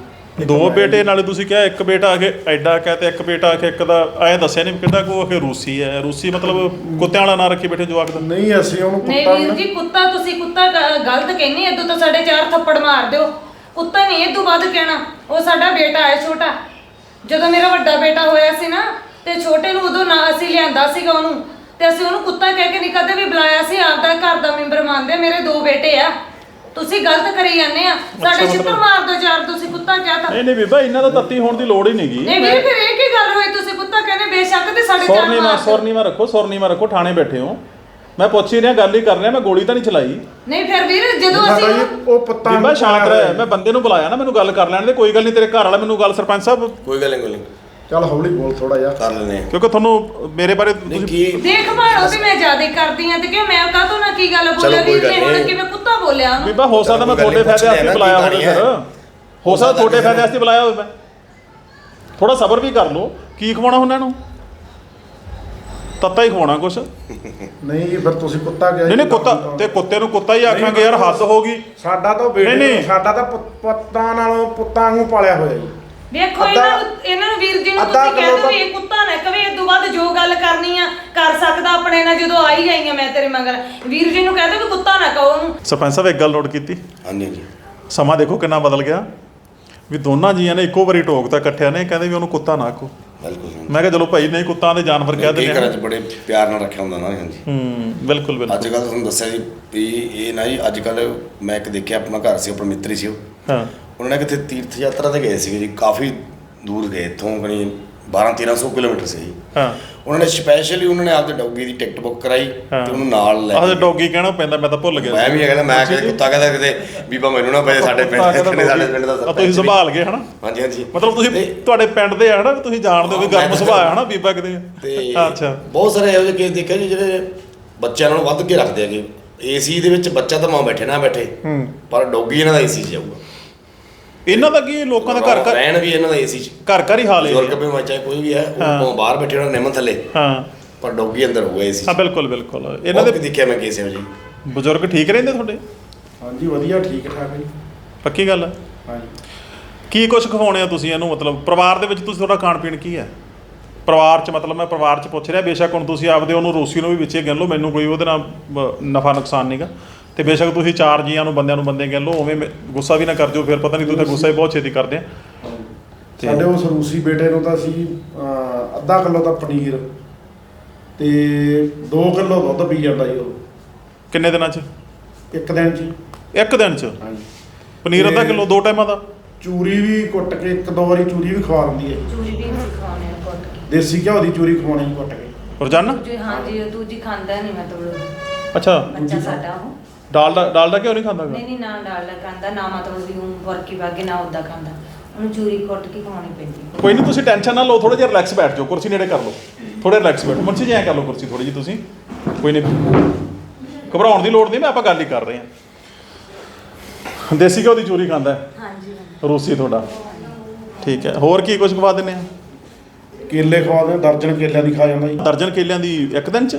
ਦੋ ਬੇਟੇ। ਨਾਲੇ ਤੁਸੀਂ ਕਿਹਾ ਇੱਕ ਬੇਟਾ ਆ ਕੇ ਐਡਾ ਕਹਿ ਤੇ ਇੱਕ ਬੇਟਾ ਆ ਕੇ ਇੱਕ ਦਾ ਐ ਦੱਸਿਆ ਨਹੀਂ ਕਿਹੜਾ ਕੋ ਕਿ ਰੂਸੀ ਹੈ ਰੂਸੀ ਮਤਲਬ ਕੁੱਤਿਆਂ ਵਾਲਾ ਨਾਂ ਰੱਖੀ ਬੈਠੇ ਜਵਾਕ ਦਾ। ਨਹੀਂ ਅਸੀਂ ਉਹਨੂੰ ਨਹੀਂ ਕੁੱਤਾ ਵੀਰ ਜੀ ਕੁੱਤਾ ਤੁਸੀਂ ਕੁੱਤਾ ਗ- ਗਲਤ ਕਹਿੰਦੇ ਇਦੋਂ ਤਾਂ ਸਾਡੇ ਚਾਰ ਥੱਪੜ ਮਾਰ ਦਿਓ। ਕੁੱਤਾ ਨਹੀਂ ਇਹ ਤੋਂ ਵੱਧ ਕਹਿਣਾ। ਉਹ ਸਾਡਾ ਬੇਟਾ ਹੈ ਛੋਟਾ। ਜਦੋਂ ਮੇਰਾ ਵੱਡਾ ਬੇਟਾ ਹੋਇਆ ਸੀ ਨਾ ਤੇ ਛੋਟੇ ਨੂੰ ਉਦੋਂ ਨਾ ਅਸੀਂ ਲਿਆਂਦਾ ਸੀਗਾ ਉਹਨੂੰ। ਤੇ ਅਸੀਂ ਉਹਨੂੰ ਕੁੱਤਾ ਕਹਿ ਕੇ ਨਹੀਂ ਕਦੇ ਵੀ ਬੁਲਾਇਆ ਸੀ ਆਪਦਾ ਘਰ ਦਾ ਮੈਂਬਰ ਮੰਨਦੇ ਆ, ਮੇਰੇ ਦੋ ਬੇਟੇ ਆ। ਤੁਸੀਂ ਗਲਤ ਕਰੀ ਜਾਂਦੇ ਆ। ਸਾਡੇ ਚਿੱਤਰ ਮਾਰ ਦੋ ਚਾਰ ਤੁਸੀਂ ਕੁੱਤਾ ਕਿਹਾ ਤਾਂ? ਨਹੀਂ ਨਹੀਂ ਬੀਬਾ ਇਹਨਾਂ ਦਾ ਤੱਤੀ ਹੋਣ ਦੀ ਲੋੜ ਹੀ ਨਹੀਂਗੀ ਨਹੀਂ ਵੀਰ ਫਿਰ ਇਹ ਕੀ ਗੱਲ ਹੋਈ? ਤੁਸੀਂ ਕੁੱਤਾ ਕਹਿੰਦੇ ਬੇਸ਼ੱਕ ਤੇ ਸਾਡੇ ਚਾਰ ਸੌਰਨੀਮਾ ਮਾਰ। ਸੌਰਨੀਮਾ ਰੱਖੋ ਸੌਰਨੀਮਾ ਰੱਖੋ ਥਾਣੇ ਬੈਠੇ ਹੋ। ਮੈਂ ਪੁੱਛ ਹੀ ਰਿਹਾ ਗੱਲ ਹੀ ਕਰ ਰਿਹਾ ਮੈਂ ਗੋਲੀ ਤਾਂ ਨਹੀਂ ਚਲਾਈ। ਨਹੀਂ ਫਿਰ ਵੀਰ ਜਦੋਂ ਸਾਡਾ ਅਸੀਂ ਜੀ ਉਹ ਪੁੱਤਾਂ ਬੀਬਾ ਨੂੰ ਸ਼ਾਂਤ ਰਹਿ। ਮੈਂ ਬੰਦੇ ਨੂੰ ਬੁਲਾਇਆ ਨਾ ਮੈਨੂੰ ਗੱਲ ਕਰ ਲੈਣ ਦੇ ਕੋਈ ਗੱਲ ਨਹੀਂ ਤੇਰੇ ਘਰ ਵਾਲਾ ਮੈਨੂੰ ਗੱਲ ਸਰਪੰਚ ਸਾਹਿਬ ਕੋਈ ਗੱਲ ਨਹੀਂ ਕੋਈ ਨਹੀਂ। ਚੱਲ ਹੌਲੀ ਬੋਲ ਥੋੜਾ ਜਿਹਾ। ਕਰ ਹਾਂ। ਕਿਉਂਕਿ ਤੁਹਾਨੂੰ ਮੇਰੇ ਬਾਰੇ ਨਹੀਂ ਤੁਸੀਂ ਕੀ ਦੇਖ ਭਾਲੋ ਤੇ ਮੈਂ ਜ਼ਿਆਦਾ ਕਰਦੀ ਆ ਤੇ ਕਿ ਮੈਂ ਕਾਹਤੋਂ ਨਾ ਕੀ ਗੱਲ ਬੋਲਿਆ ਚਲੋ ਕੋਈ ਵੀਰ ਗੱਲ ਨੇ ਹੁਣ ਨਹੀਂ। ਕਿਵੇਂ ਕੁੱਤਾ ਬੋਲਿਆ ਉਹਨੂੰ? ਬੀਬਾ ਹੋ ਸਕਦਾ ਮੈਂ ਤੁਹਾਡੇ ਫਾਇਦੇ ਵਾਸਤੇ ਬੁਲਾਇਆ ਨਾ ਹੋਵੇ ਫਿਰ। ਹੋ ਸਕਦਾ ਤੁਹਾਡੇ ਫਾਇਦੇ ਵਾਸਤੇ ਬੁਲਾਇਆ ਹੋਵੇ ਮੈਂ। ਥੋੜਾ ਸਬਰ ਵੀ ਕਰ ਲਓ। ਕੀ ਖਵਾਉਣਾ ਉਹਨਾਂ ਨੂੰ? ਤੱਤਾ ਹੀ ਖਵਾਉਣਾ ਕੁਛ। ਨਹੀਂ ਜੀ ਫਿਰ ਤੁਸੀਂ ਕੁੱਤਾ ਕਿਹਾ ਨਹੀਂ ਜੀ, ਨਹੀਂ ਕੁੱਤਾ ਤੇ ਕੁੱਤੇ ਨੂੰ ਕੁੱਤਾ ਹੀ ਆਖਾਂਗੇ ਯਾਰ ਹੱਦ ਹੋ ਗਈ। ਸਾਡਾ ਤਾਂ ਬੇਟੇ ਨਹੀਂ। ਨੂੰ- ਸਾਡਾ ਤਾਂ ਪੁੱਤ- ਪੁੱਤਾਂ ਨਾਲੋਂ ਪੁੱਤਾਂ ਵਾਂਗੂ ਪਾਲਿਆ ਹੋਇਆ ਜੀ। ਵੇਖੋ ਅੱਧਾ- ਇਹਨਾਂ ਨੂੰ ਇਹਨਾਂ ਨੂੰ ਵੀਰ ਜੀ ਨੂੰ ਅੱਧਾ ਤੁਸੀਂ ਕਹਿ ਕਿਲੋ ਦੋ ਵੀ ਇਹ ਕੁੱਤਾ ਨਾ ਕਵੇ ਇਹ ਤੋਂ ਬਾਅਦ ਜੋ ਗੱਲ ਕਰਨੀ ਆ ਕਰ ਸਕਦਾ ਆਪਣੇ ਨਾਲ ਜਦੋਂ ਆਈ ਗਈ ਆ ਮੈਂ ਤੇਰੇ ਮਗਰ। ਵੀਰ ਜੀ ਨੂੰ ਕਹਿ ਦੋ ਵੀ ਕੁੱਤਾ ਨਾ ਕਹੋ ਉਹਨੂੰ। ਸਰਪੰਚ ਸਾਹਿਬ ਇੱਕ ਗੱਲ ਨੋਟ ਕੀਤੀ? ਹਾਂਜੀ ਹਾਂਜੀ। ਸਮਾਂ ਦੇਖੋ ਕਿੰਨਾ ਬਦਲ ਗਿਆ। ਵੀ ਦੋਨਾਂ ਜੀਆਂ ਨੇ ਇੱਕੋ ਵਾਰੀ ਟੋਕਤਾ ਇਕੱਠਿਆਂ ਨੇ ਕਹਿੰਦੇ ਵੀ ਉਹਨੂੰ ਕੁੱਤਾ ਨਾ ਆਖੋ ਬਿਲਕੁਲ ਮੈਂ ਕਿਹਾ ਚਲੋ ਭਾਈ ਨਹੀਂ ਕੁੱਤਾਂ ਦੇ ਜਾਨਵਰ ਕਹਿ ਕਈ ਦਿੰਦੇ ਘਰਾਂ ਆ 'ਚ ਬੜੇ ਪਿਆਰ ਨਾਲ ਰੱਖਿਆ ਹੁੰਦਾ ਨਾ ਹਾਂਜੀ। ਹੂੰ ਬਿਲਕੁਲ ਬਿਲਕੁਲ। ਅੱਜ ਕੱਲ ਤੁਹਾਨੂੰ ਦੱਸਿਆ ਜੀ ਵੀ ਇਹ ਨਾ ਜੀ ਅੱਜ ਕੱਲ ਮੈਂ ਇੱਕ ਦੇਖਿਆ ਆਪਣਾ ਘਰ ਸੀ ਆਪਣਾ ਮਿੱਤਰ ਸੀ ਉਹ। ਹਾਂ। ਉਹਨਾਂ ਨੇ ਕਿਤੇ ਤੀਰਥ ਯਾਤਰਾ ਤੇ ਗਏ ਸੀਗੇ ਜੀ ਕਾਫੀ ਦੂਰ ਗਏ ਇੱਥੋਂ ਕਣੀ 12 1300 ਕਿਲੋਮੀਟਰ ਸੀ ਜੀ। ਹਾਂ। ਉਹਨਾਂ ਨੇ ਸਪੈਸ਼ਲੀ ਉਹਨਾਂ ਨੇ ਆਪਦੇ ਡੌਗੀ ਦੀ ਟਿਕਟ ਬੁੱਕ ਕਰਾਈ। ਤੇ ਉਹਨੂੰ ਨਾਲ ਲੈ ਆਹ ਡੌਗੀ ਕਹਿਣਾ ਪੈਂਦਾ ਮੈਂ ਤਾਂ ਭੁੱਲ ਗਿਆ ਮੈਂ ਵੀ ਇਹ ਕਹਿੰਦਾ ਮੈਂ ਕਹਿੰਦਾ ਕੁੱਤਾ ਕਹਿੰਦਾ ਕਿਤੇ ਬੀਬਾ ਮੈਨੂੰ ਨਾ ਪਏ ਸਾਡੇ ਪਿੰਡ ਕੁੱਤਾ ਕਿਤੇ ਸਾਡੇ ਪਿੰਡ ਦਾ ਤੁਸੀਂ ਸਰਪੰਚ ਵੀ। ਸੰਭਾਲ ਗਏ ਹਨਾ? ਹਾਂਜੀ ਹਾਂਜੀ। ਮਤਲਬ ਤੁਸੀਂ ਤੁਹਾਡੇ ਪਿੰਡ ਦੇ ਆ ਹਨਾ? ਤੁਸੀਂ ਜਾਣਦੇ ਹੋ ਵੀ ਗਰਮ ਸੁਭਾਅ ਹੈ ਹਨਾ? ਬੀਬਾ ਕਿਤੇ। ਤੇ ਅੱਛਾ। ਬਹੁਤ ਸਾਰੇ ਇਹੋ ਜਿਹੇ ਕੇਸ ਦੇਖੇ ਜੀ ਜਿਹੜੇ ਬੱਚਿਆਂ ਨਾਲੋਂ ਵੱਧ ਕੇ ਰੱਖਦੇ ਹੈਗੇ। ਏਸੀ ਦੇ ਵਿੱਚ ਬੱਚਾ ਤਾਂ ਮਾਂ ਬੈਠੇ ਨਾ ਬੈਠੇ। ਹੂੰ। ਪਰ ਡੌਗੀ ਇਹਨਾਂ ਦਾ ਏਸੀ 'ਚ ਜਾਊਗਾ। ਇਹਨਾਂ ਦਾ ਕੀ ਲੋਕਾਂ ਦਾ ਘਰ ਘਰ ਰਹਿਣ ਵੀ ਇਹਨਾਂ ਦਾ ਏਸੀ 'ਚ। ਘਰ ਘਰ ਹੀ ਹਾਲ ਹੈ ਬਜ਼ੁਰਗ ਵੀ ਚਾਹੇ ਕੋਈ ਵੀ ਹੈ ਉਹ ਹਾਂ। ਬਾਹਰ ਬੈਠੇ ਹੋਣ ਨਿੰਮ ਥੱਲੇ। ਹਾਂ। ਪਰ ਡੌਗੀ ਅੰਦਰ ਹੋਊਗਾ ਏਸੀ ਹਾਂ ਬਿਲਕੁਲ ਬਿਲਕੁਲ। ਇਹਨਾਂ ਦੇ ਦੇਖਿਆ ਮੈਂ ਕੇਸ ਜੀ ਬਜ਼ੁਰਗ ਠੀਕ ਰਹਿੰਦੇ ਤੁਹਾਡੇ? ਹਾਂਜੀ ਵਧੀਆ ਠੀਕ ਠਾਕ ਹੈ ਜੀ ਪੱਕੀ ਗੱਲ ਹੈ ਹਾਂਜੀ। ਕੀ ਕੁਝ ਖਵਾਉਣੇ ਆ ਤੁਸੀਂ ਇਹਨੂੰ? ਮਤਲਬ ਪਰਿਵਾਰ ਦੇ ਵਿੱਚ ਤੁਸੀਂ ਤੁਹਾਡਾ ਖਾਣ ਪੀਣ ਕੀ ਹੈ? ਪਰਿਵਾਰ 'ਚ ਮਤਲਬ ਮੈਂ ਪਰਿਵਾਰ 'ਚ ਪੁੱਛ ਰਿਹਾ ਬੇਸ਼ੱਕ ਹੁਣ ਤੁਸੀਂ ਆਪਦੇ ਉਹਨੂੰ ਰੋਸੀ ਨੂੰ ਵੀ ਵਿੱਚੇ ਗਿਣ ਲਓ ਮੈਨੂੰ ਕੋਈ ਉਹਦੇ ਨਾਲ ਨਫਾ ਨੁਕਸਾਨ ਨਹੀਂਗਾ ਤੇ ਬੇਸ਼ੱਕ ਤੁਸੀਂ ਚਾਰ ਜੀਆਂ ਨੂੰ ਬੰਦਿਆਂ ਨੂੰ ਬੰਦੇ ਗਿਣ ਲਓ ਉਵੇਂ ਮੈਂ- ਗੁੱਸਾ ਵੀ ਨਾ ਕਰ ਜਿਓ ਫਿਰ ਪਤਾ ਨਹੀਂ ਤੁਸੀਂ ਗੁੱਸਾ ਹੀ ਬਹੁਤ ਛੇਤੀ ਕਰਦੇ ਆ। ਤੇ- ਸਾਡੇ ਉਸ ਰੂਸੀ ਬੇਟੇ ਨੂੰ ਤਾਂ ਅਸੀਂ ਅਹ, ਅੱਧਾ ਕਿਲੋ ਦਾ ਪਨੀਰ ਤੇ 2 ਕਿਲੋ ਦੁੱਧ ਪੀ ਜਾਂਦਾ ਜੀ ਉਹ। ਕਿੰਨੇ ਦਿਨਾਂ 'ਚ? ਇੱਕ ਦਿਨ 'ਚ ਹੀ। ਇੱਕ ਦਿਨ 'ਚ? ਹਾਂਜੀ। ਪਨੀਰ ਅੱਧਾ ਤੇ- ਕਿਲੋ ਦੋ ਟਾਈਮਾਂ ਦਾ? ਚੂਰੀ ਵੀ ਕੁੱਟ ਕੇ ਇੱਕ ਦੋ ਵਾਰੀ ਚੂਰੀ ਵੀ ਖਵਾ ਦਿੰਦੀ ਹੈ। ਚੂਰੀ ਵੀ ਨਹੀਂ ਖਾਣੇ ਨੂੰ ਕੁੱਟ ਕੇ। ਦੇਸੀ ਘਿਓ ਦੀ ਚੂਰੀ ਖਵਾਉਣੀ ਜੀ ਕੁੱਟ ਕੇ। ਰੋਜ਼ਾਨਾ? ਦੂਜੀ ਹਾਂਜੀ ਉਹ ਦੂਜੀ ਖਾਂਦਾ ਨਹੀਂ ਮਤਲਬ ਅੱਛਾ। ਬੱਚਾ ਸਾਡਾ ਉਹ। ਡਾਲਡਾ ਡਾਲਡਾ ਕਿਉਂ ਨਹੀਂ ਖਾਂਦਾ ਗਾ? ਨਹੀਂ ਨਹੀਂ ਨਾ ਡਾਲਦਾ ਖਾਂਦਾ ਨਾ ਮਤਲਬ ਵੀ ਉਹ ਵਰਕੀ ਵਾਗੇ ਨਾ ਉਦਾਂ ਖਾਂਦਾ। ਉਹਨੂੰ ਚੂਰੀ ਕੁੱਟ ਕੇ ਖਵਾਉਣੀ ਪੈਂਦੀ ਕੋਈ ਨਹੀਂ ਤੁਸੀਂ ਟੈਨਸ਼ਨ ਨਾ ਲਓ ਥੋੜਾ ਜਿਹਾ ਰਿਲੈਕਸ ਬੈਠ ਜਾਓ ਕੁਰਸੀ ਨੇੜੇ ਕਰ ਲਓ। ਥੋੜਾ ਰਿਲੈਕਸ ਬੈਠੋ ਮੁੰਸ਼ੀ ਜੀ ਐਂ ਕਰ ਲਓ ਕੁਰਸੀ ਥੋੜੀ ਜੀ ਤੁਸੀਂ। ਕੋਈ ਨਹੀਂ ਘਬਰਾਉਣ ਦੀ ਲੋੜ ਨਹੀਂ ਮੈਂ ਆਪਾਂ ਗੱਲ ਹੀ ਕਰ ਰਹੇ ਹਾਂ। ਦੇਸੀ ਘਿਓ ਦੀ ਚੂਰੀ ਖਾਂਦਾ ਹੈ। ਹਾਂਜੀ ਰੂਸੀ ਤੁਹਾਡਾ। ਠੀਕ ਹੈ। ਹੋਰ ਕੀ ਕੁਝ ਖਵਾ ਦਿੰਦੇ ਆ? ਕੇਲੇ ਖਵਾ ਦੇ ਦਰਜਨ ਕੇਲਿਆਂ ਦੀ ਖਾ ਜਾਂਦਾ ਜੀ। ਦਰਜਨ ਕੇਲਿਆਂ ਦੀ ਇੱਕ ਦਿਨ ਚ?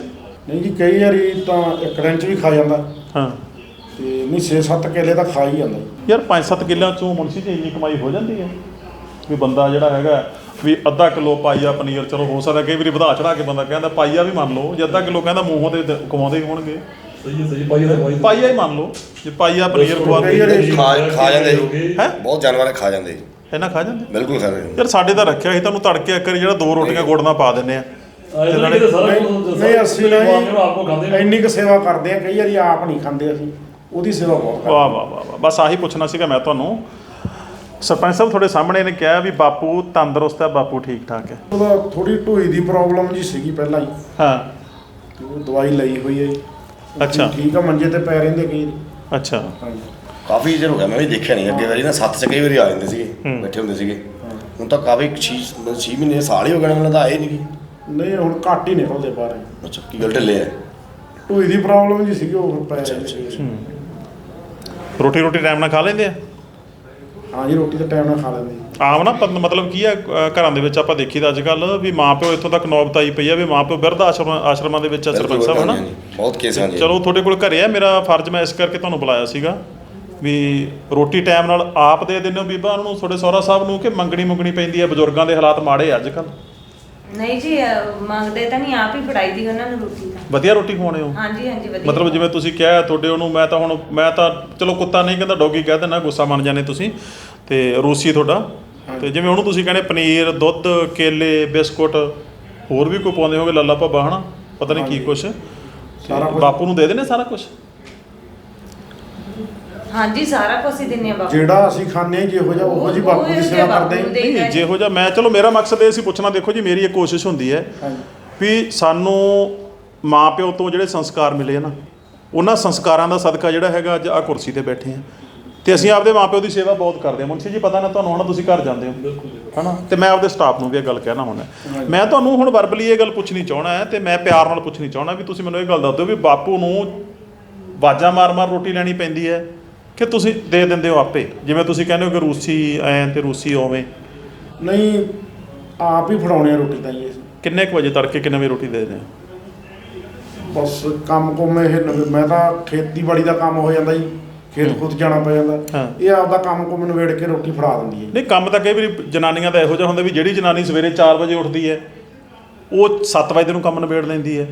ਨਹੀਂ ਜੀ ਕਈ ਵਾਰੀ ਤਾਂ ਇੱਕ ਦਿਨ 'ਚ ਵੀ ਖਾ ਜਾਂਦਾ। ਹਾਂ। ਤੇ ਨਹੀਂ 6-7 ਕਿੱਲੇ ਤਾਂ ਖਾ ਹੀ ਜਾਂਦਾ। ਜੀ ਯਾਰ 5-7 ਕਿੱਲਿਆਂ ਚੋਂ ਮੁਨਸੀ ਜੀ ਇੰਨੀ ਕਮਾਈ ਹੋ ਜਾਂਦੀ ਹੈ। ਵੀ ਬੰਦਾ ਜਿਹੜਾ ਹੈਗਾ ਵੀ ਅੱਧਾ ਕਿਲੋ ਪਾਈਆ ਪਨੀਰ ਚਲੋ ਹੋ ਸਕਦਾ ਕਈ ਵਾਰੀ ਵਧਾ ਚੜਾ ਕੇ ਬੰਦਾ ਕਹਿੰਦਾ ਪਾਈਆ ਵੀ ਮੰਨ ਲਓ ਜੇ ਅੱਧਾ ਕਿਲੋ ਕਹਿੰਦਾ ਮੂੰਹੋਂ ਤੇ ਦ- ਕਮਾਉਂਦੇ ਹੀ ਹੋਣਗੇ। ਸਹੀ ਹੈ ਸਹੀ ਪਾਈ ਦਾ ਪਾਈ ਪਾਈਆ ਹੀ ਮੰਨ ਲਓ। ਜੇ ਪਾਈਆ ਪਨੀਰ ਖਵਾਦੇ ਖਾ ਖਾ ਜਾਂਦੇ ਹੈ? ਬਹੁਤ ਜਾਨਵਰ ਖਾ ਜਾਂਦੇ ਜੀ। ਇਹਨਾਂ ਖਾ ਜਾਂਦੇ? ਬਿਲਕੁਲ ਖਾ ਜਾਂਦੇ। ਯਾਰ ਸਾਡੇ ਤਾਂ ਰੱਖਿਆ ਸੀ ਤੁਹਾਨੂੰ ਤੜਕੇ ਇੱਕ ਵਾਰੀ ਜਿਹੜਾ ਦੋ ਰੋਟੀਆਂ ਗੁੜ ਨਾਲ ਪਾ ਦਿੰਨੇ ਆ। ਸਾਰਾ ਕੁਝ ਨਹੀਂ ਅਸੀਂ ਨਾ ਆਪ ਕੋ ਖਾਂਦੇ ਨੇ। ਇੰਨੀ ਕੁ ਸੇਵਾ ਕਰਦੇ ਆ ਕਈ ਵਾਰੀ ਆਪ ਨਹੀਂ ਖਾਂਦੇ ਅਸੀਂ। ਉਹਦੀ ਸੇਵਾ ਬਹੁਤ ਕਰਦੇ ਵਾਹ ਵਾਹ ਵਾਹ ਵਾਹ। ਬਸ ਆਹੀ ਪੁੱਛਣਾ ਸੀਗਾ ਮੈਂ ਤੁਹਾਨੂੰ। ਸਰਪੰਚ ਸਾਹਿਬ ਤੁਹਾਡੇ ਸਾਹਮਣੇ ਨੇ ਕਿਹਾ ਵੀ ਬਾਪੂ ਤੰਦਰੁਸਤ ਹੈ ਬਾਪੂ ਠੀਕ ਠਾਕ ਹੈ। ਉਹਦਾ ਥੋੜੀ ਢੋਈ ਦੀ ਪ੍ਰੋਬਲਮ ਜੀ ਸੀਗੀ ਪਹਿਲਾਂ ਹੀ। ਹਾਂ। ਤੇ ਉਹ ਦਵਾਈ ਲਈ ਹੋਈ ਹੈ ਜੀ। ਉਹ ਅੱਛਾ। ਠੀਕ ਆ ਮੰਜੇ ਤੇ ਪੈ ਰਹਿੰਦੇ ਕਈ। ਅੱਛਾ। ਹਾਂਜੀ। ਕਾਫੀ ਚਿਰ ਹੋ ਗਿਆ ਮੈਂ ਵੀ ਦੇਖਿਆ ਨਹੀਂ ਅੱਗੇ ਵਾਰੀ ਨਾ ਸੱਤ ਚ ਕਈ ਵਾਰੀ ਆ ਜਾਂਦੇ ਸੀਗੇ। ਬੈਠੇ ਹੁੰਦੇ ਸੀਗੇ। ਹੁਣ ਤਾਂ ਕਾਫੀ 6 6 ਮਹੀਨੇ ਸਾਲ ਹੀ ਹੋ ਗਏ ਮੈਨੂੰ ਤਾਂ ਆਏ ਨਹੀਂ ਨਹੀਂ ਹੁਣ ਘੱਟ ਹੀ ਨਿਕਲਦੇ ਬਾਹਰ। ਅੱਛਾ ਕੀ ਗੱਲ ਢਿੱਲੇ ਆ? ਢੋਈ ਦੀ ਪ੍ਰੋਬਲਮ ਜੀ ਸੀਗੀ ਉਹ ਪੈ ਸੀਗੇ। ਰੋਟੀ ਰੋਟੀ ਟਾਈਮ ਨਾਲ ਖਾ ਲੈਂਦੇ ਆ? ਹਾਂ ਜੀ ਰੋਟੀ ਤਾਂ ਟਾਈਮ ਨਾਲ ਖਾ ਲੈਂਦੇ ਆਮ ਨਾ ਮਤਲਬ ਕੀ ਹੈ ਅ, ਘਰਾਂ ਦੇ ਵਿੱਚ ਆਪਾਂ ਦੇਖੀਦਾ ਅੱਜ ਕੱਲ ਵੀ ਮਾਂ ਪਿਓ ਇੱਥੋਂ ਤੱਕ ਨੌਬਤ ਆਈ ਪਈ ਆ ਵੀ ਮਾਂ ਪਿਓ ਬਿਰਧ ਆਸ਼ਰਮ ਆਸ਼ਰਮਾਂ ਦੇ ਵਿੱਚ ਆ ਸਰਪੰਚ ਸਾਹਿਬ ਹਨਾ? ਬਹੁਤ ਕੇਸ ਹਨ ਜੀ ਚਲੋ ਤੁਹਾਡੇ ਕੋਲ ਘਰੇ ਆ ਮੇਰਾ ਫਰਜ਼ ਮੈਂ ਇਸ ਕਰਕੇ ਤੁਹਾਨੂੰ ਬੁਲਾਇਆ ਸੀਗਾ ਵੀ ਰੋਟੀ ਟਾਈਮ ਨਾਲ ਆਪ ਦੇ ਦਿੰਦੇ ਹੋ ਬੀਬਾ ਨੂੰ ਤੁਹਾਡੇ ਸਹੁਰਾ ਸਾਹਿਬ ਨੂੰ ਕਿ ਮੰਗਣੀ ਮੁੰਗਣੀ ਪੈਂਦੀ ਹੈ ਬਜ਼ੁਰਗਾਂ ਦੇ ਹਾਲਾਤ ਮਾੜੇ ਆ ਅੱਜ ਕੱਲ ਨਹੀਂ ਜੀ ਅਹ ਮੰਗਦੇ ਤਾਂ ਨਹੀਂ ਆਪ ਹੀ ਫੜਾਈ ਦੀ ਉਹਨਾਂ ਨੂੰ ਰੋਟੀ ਤਾਂ। ਵਧੀਆ ਰੋਟੀ ਖਵਾਉਣੇ ਹੋ? ਹਾਂਜੀ ਹਾਂਜੀ ਵਧੀਆ। ਮਤਲਬ ਜਿਵੇਂ ਤੁਸੀਂ ਕਿਹਾ ਤੁਹਾਡੇ ਉਹਨੂੰ ਮੈਂ ਤਾਂ ਹੁਣ ਮੈਂ ਤਾਂ ਚਲੋ ਕੁੱਤਾ ਨਹੀਂ ਕਹਿੰਦਾ ਡੋਗੀ ਕਹਿ ਦਿੰਦਾ ਗੁੱਸਾ ਮੰਨ ਜਾਂਦੇ ਤੁਸੀਂ। ਤੇ ਰੂਸੀ ਤੁਹਾਡਾ। ਤੇ ਜਿਵੇਂ ਉਹਨੂੰ ਤੁਸੀਂ ਕਹਿੰਦੇ ਪਨੀਰ ਦੁੱਧ ਕੇਲੇ ਬਿਸਕੁਟ ਹੋਰ ਵੀ ਕੋਈ ਪਾਉਂਦੇ ਹੋਗੇ ਲੱਲਾ ਭੱਬਾ ਹਨਾ? ਪਤਾ ਨਹੀਂ ਕੀ। ਕੁਛ। ਸਾਰਾ ਕੁਛ। ਬਾਪੂ ਨੂੰ ਦੇ ਦੇਣੇ ਸਾਰਾ ਕੁਝ ਹਾਂਜੀ ਸਾਰਾ ਕੁਝ ਹੀ ਦਿੰਨੇ ਆ ਬਾਪੂ। ਜਿਹੜਾ ਅਸੀਂ ਖਾਂਦੇ ਹਾਂ ਜਿਹੋ ਜਿਹਾ ਉਹੋ ਜੀ ਬਾਪੂ ਦੀ ਸੇਵਾ ਕਰਦੇ ਹਾਂ। ਨਹੀਂ ਜਿਹੋ ਜਿਹਾ ਮੈਂ ਚਲੋ ਮੇਰਾ ਮਕਸਦ ਇਹ ਸੀ ਪੁੱਛਣਾ ਦੇਖੋ ਜੀ ਮੇਰੀ ਇਹ ਕੋਸ਼ਿਸ਼ ਹੁੰਦੀ ਹੈ ਵੀ ਸਾਨੂੰ ਮਾਪਿਓ ਤੋਂ ਜਿਹੜੇ ਸੰਸਕਾਰ ਮਿਲੇ ਨਾ ਉਹਨਾਂ ਸੰਸਕਾਰਾਂ ਦਾ ਸਦਕਾ ਜਿਹੜਾ ਹੈਗਾ ਅੱਜ ਆ ਕੁਰਸੀ ਤੇ ਬੈਠੇ ਆ ਤੇ ਅਸੀਂ ਆਪਦੇ ਮਾਪਿਓ ਦੀ ਸੇਵਾ ਬਹੁਤ ਕਰਦੇ ਹਾਂ। ਮੁਨਸ਼ੀ ਜੀ ਪਤਾ ਨਾ ਤੁਹਾਨੂੰ ਹੁਣ ਤੁਸੀਂ ਘਰ ਜਾਂਦੇ ਹੋ। ਹਨਾ? ਤੇ ਮੈਂ ਆਪਦੇ ਸਟਾਫ ਨੂੰ ਵੀ ਇਹ ਗੱਲ ਕਹਿਣਾ ਹੁੰਦਾ ਮੈਂ ਤੁਹਾਨੂੰ ਹੁਣ ਵਰਬਲੀ ਇਹ ਗੱਲ ਪੁੱਛਣੀ ਚਾਹਣਾ ਹੈ ਤੇ ਮੈਂ ਪਿਆਰ ਨਾਲ ਪੁੱਛਣੀ ਚਾਹਣਾ ਵੀ ਤੁਸੀਂ ਮੈਨੂੰ ਇਹ ਗੱਲ ਦੱਸ ਦਿਓ ਵੀ ਬਾਪੂ ਨੂੰ ਬਾਜਾ ਮਾਰ-ਮਾਰ ਰੋਟੀ ਲੈਣੀ ਪੈਂਦੀ ਹੈ ਕਿ ਤੁਸੀਂ ਦੇ ਦਿੰਦੇ ਹੋ ਆਪੇ? ਜਿਵੇਂ ਤੁਸੀਂ ਕਹਿੰਦੇ ਹੋ ਕਿ ਰੂਸੀ ਐਂ ਤੇ ਰੂਸੀ ਓਵੇਂ। ਨਹੀਂ ਆਪ ਹੀ ਫੜਾਉਣੇ ਆ ਰੋਟੀ ਤਾਂ ਜੀ ਅਸੀਂ। ਕਿੰਨੇ ਕੁ ਵਜੇ ਤੜਕੇ ਕਿੰਨੇ ਵਜੇ ਰੋਟੀ ਦੇ ਹੋ? ਬਸ ਕੰਮ ਕੁਮ ਇਹ ਮੈਂ ਤਾਂ ਖੇਤੀਬਾੜੀ ਦਾ ਕੰਮ ਹੋ ਜਾਂਦਾ ਜੀ। ਖੇਤ ਖੁੱਤ ਜਾਣਾ ਪੈ ਜਾਂਦਾ। ਹਾਂ। ਇਹ ਆਪਦਾ ਕੰਮ ਕੁਮ ਨਵੇੜ ਕੇ ਰੋਟੀ ਫੜਾ ਦਿੰਦੀ ਹੈ ਨਹੀਂ ਕੰਮ ਤਾਂ ਕਈ ਵਾਰੀ ਜਨਾਨੀਆਂ ਦਾ ਇਹੋ ਜਿਹਾ ਹੁੰਦਾ ਵੀ ਜਿਹੜੀ ਜਨਾਨੀ ਸਵੇਰੇ 4 ਵਜੇ ਉੱਠਦੀ ਹੈ ਉਹ 7 ਵਜੇ ਨੂੰ ਕੰਮ ਨਿਬੇੜ ਲੈਂਦੀ ਹੈ।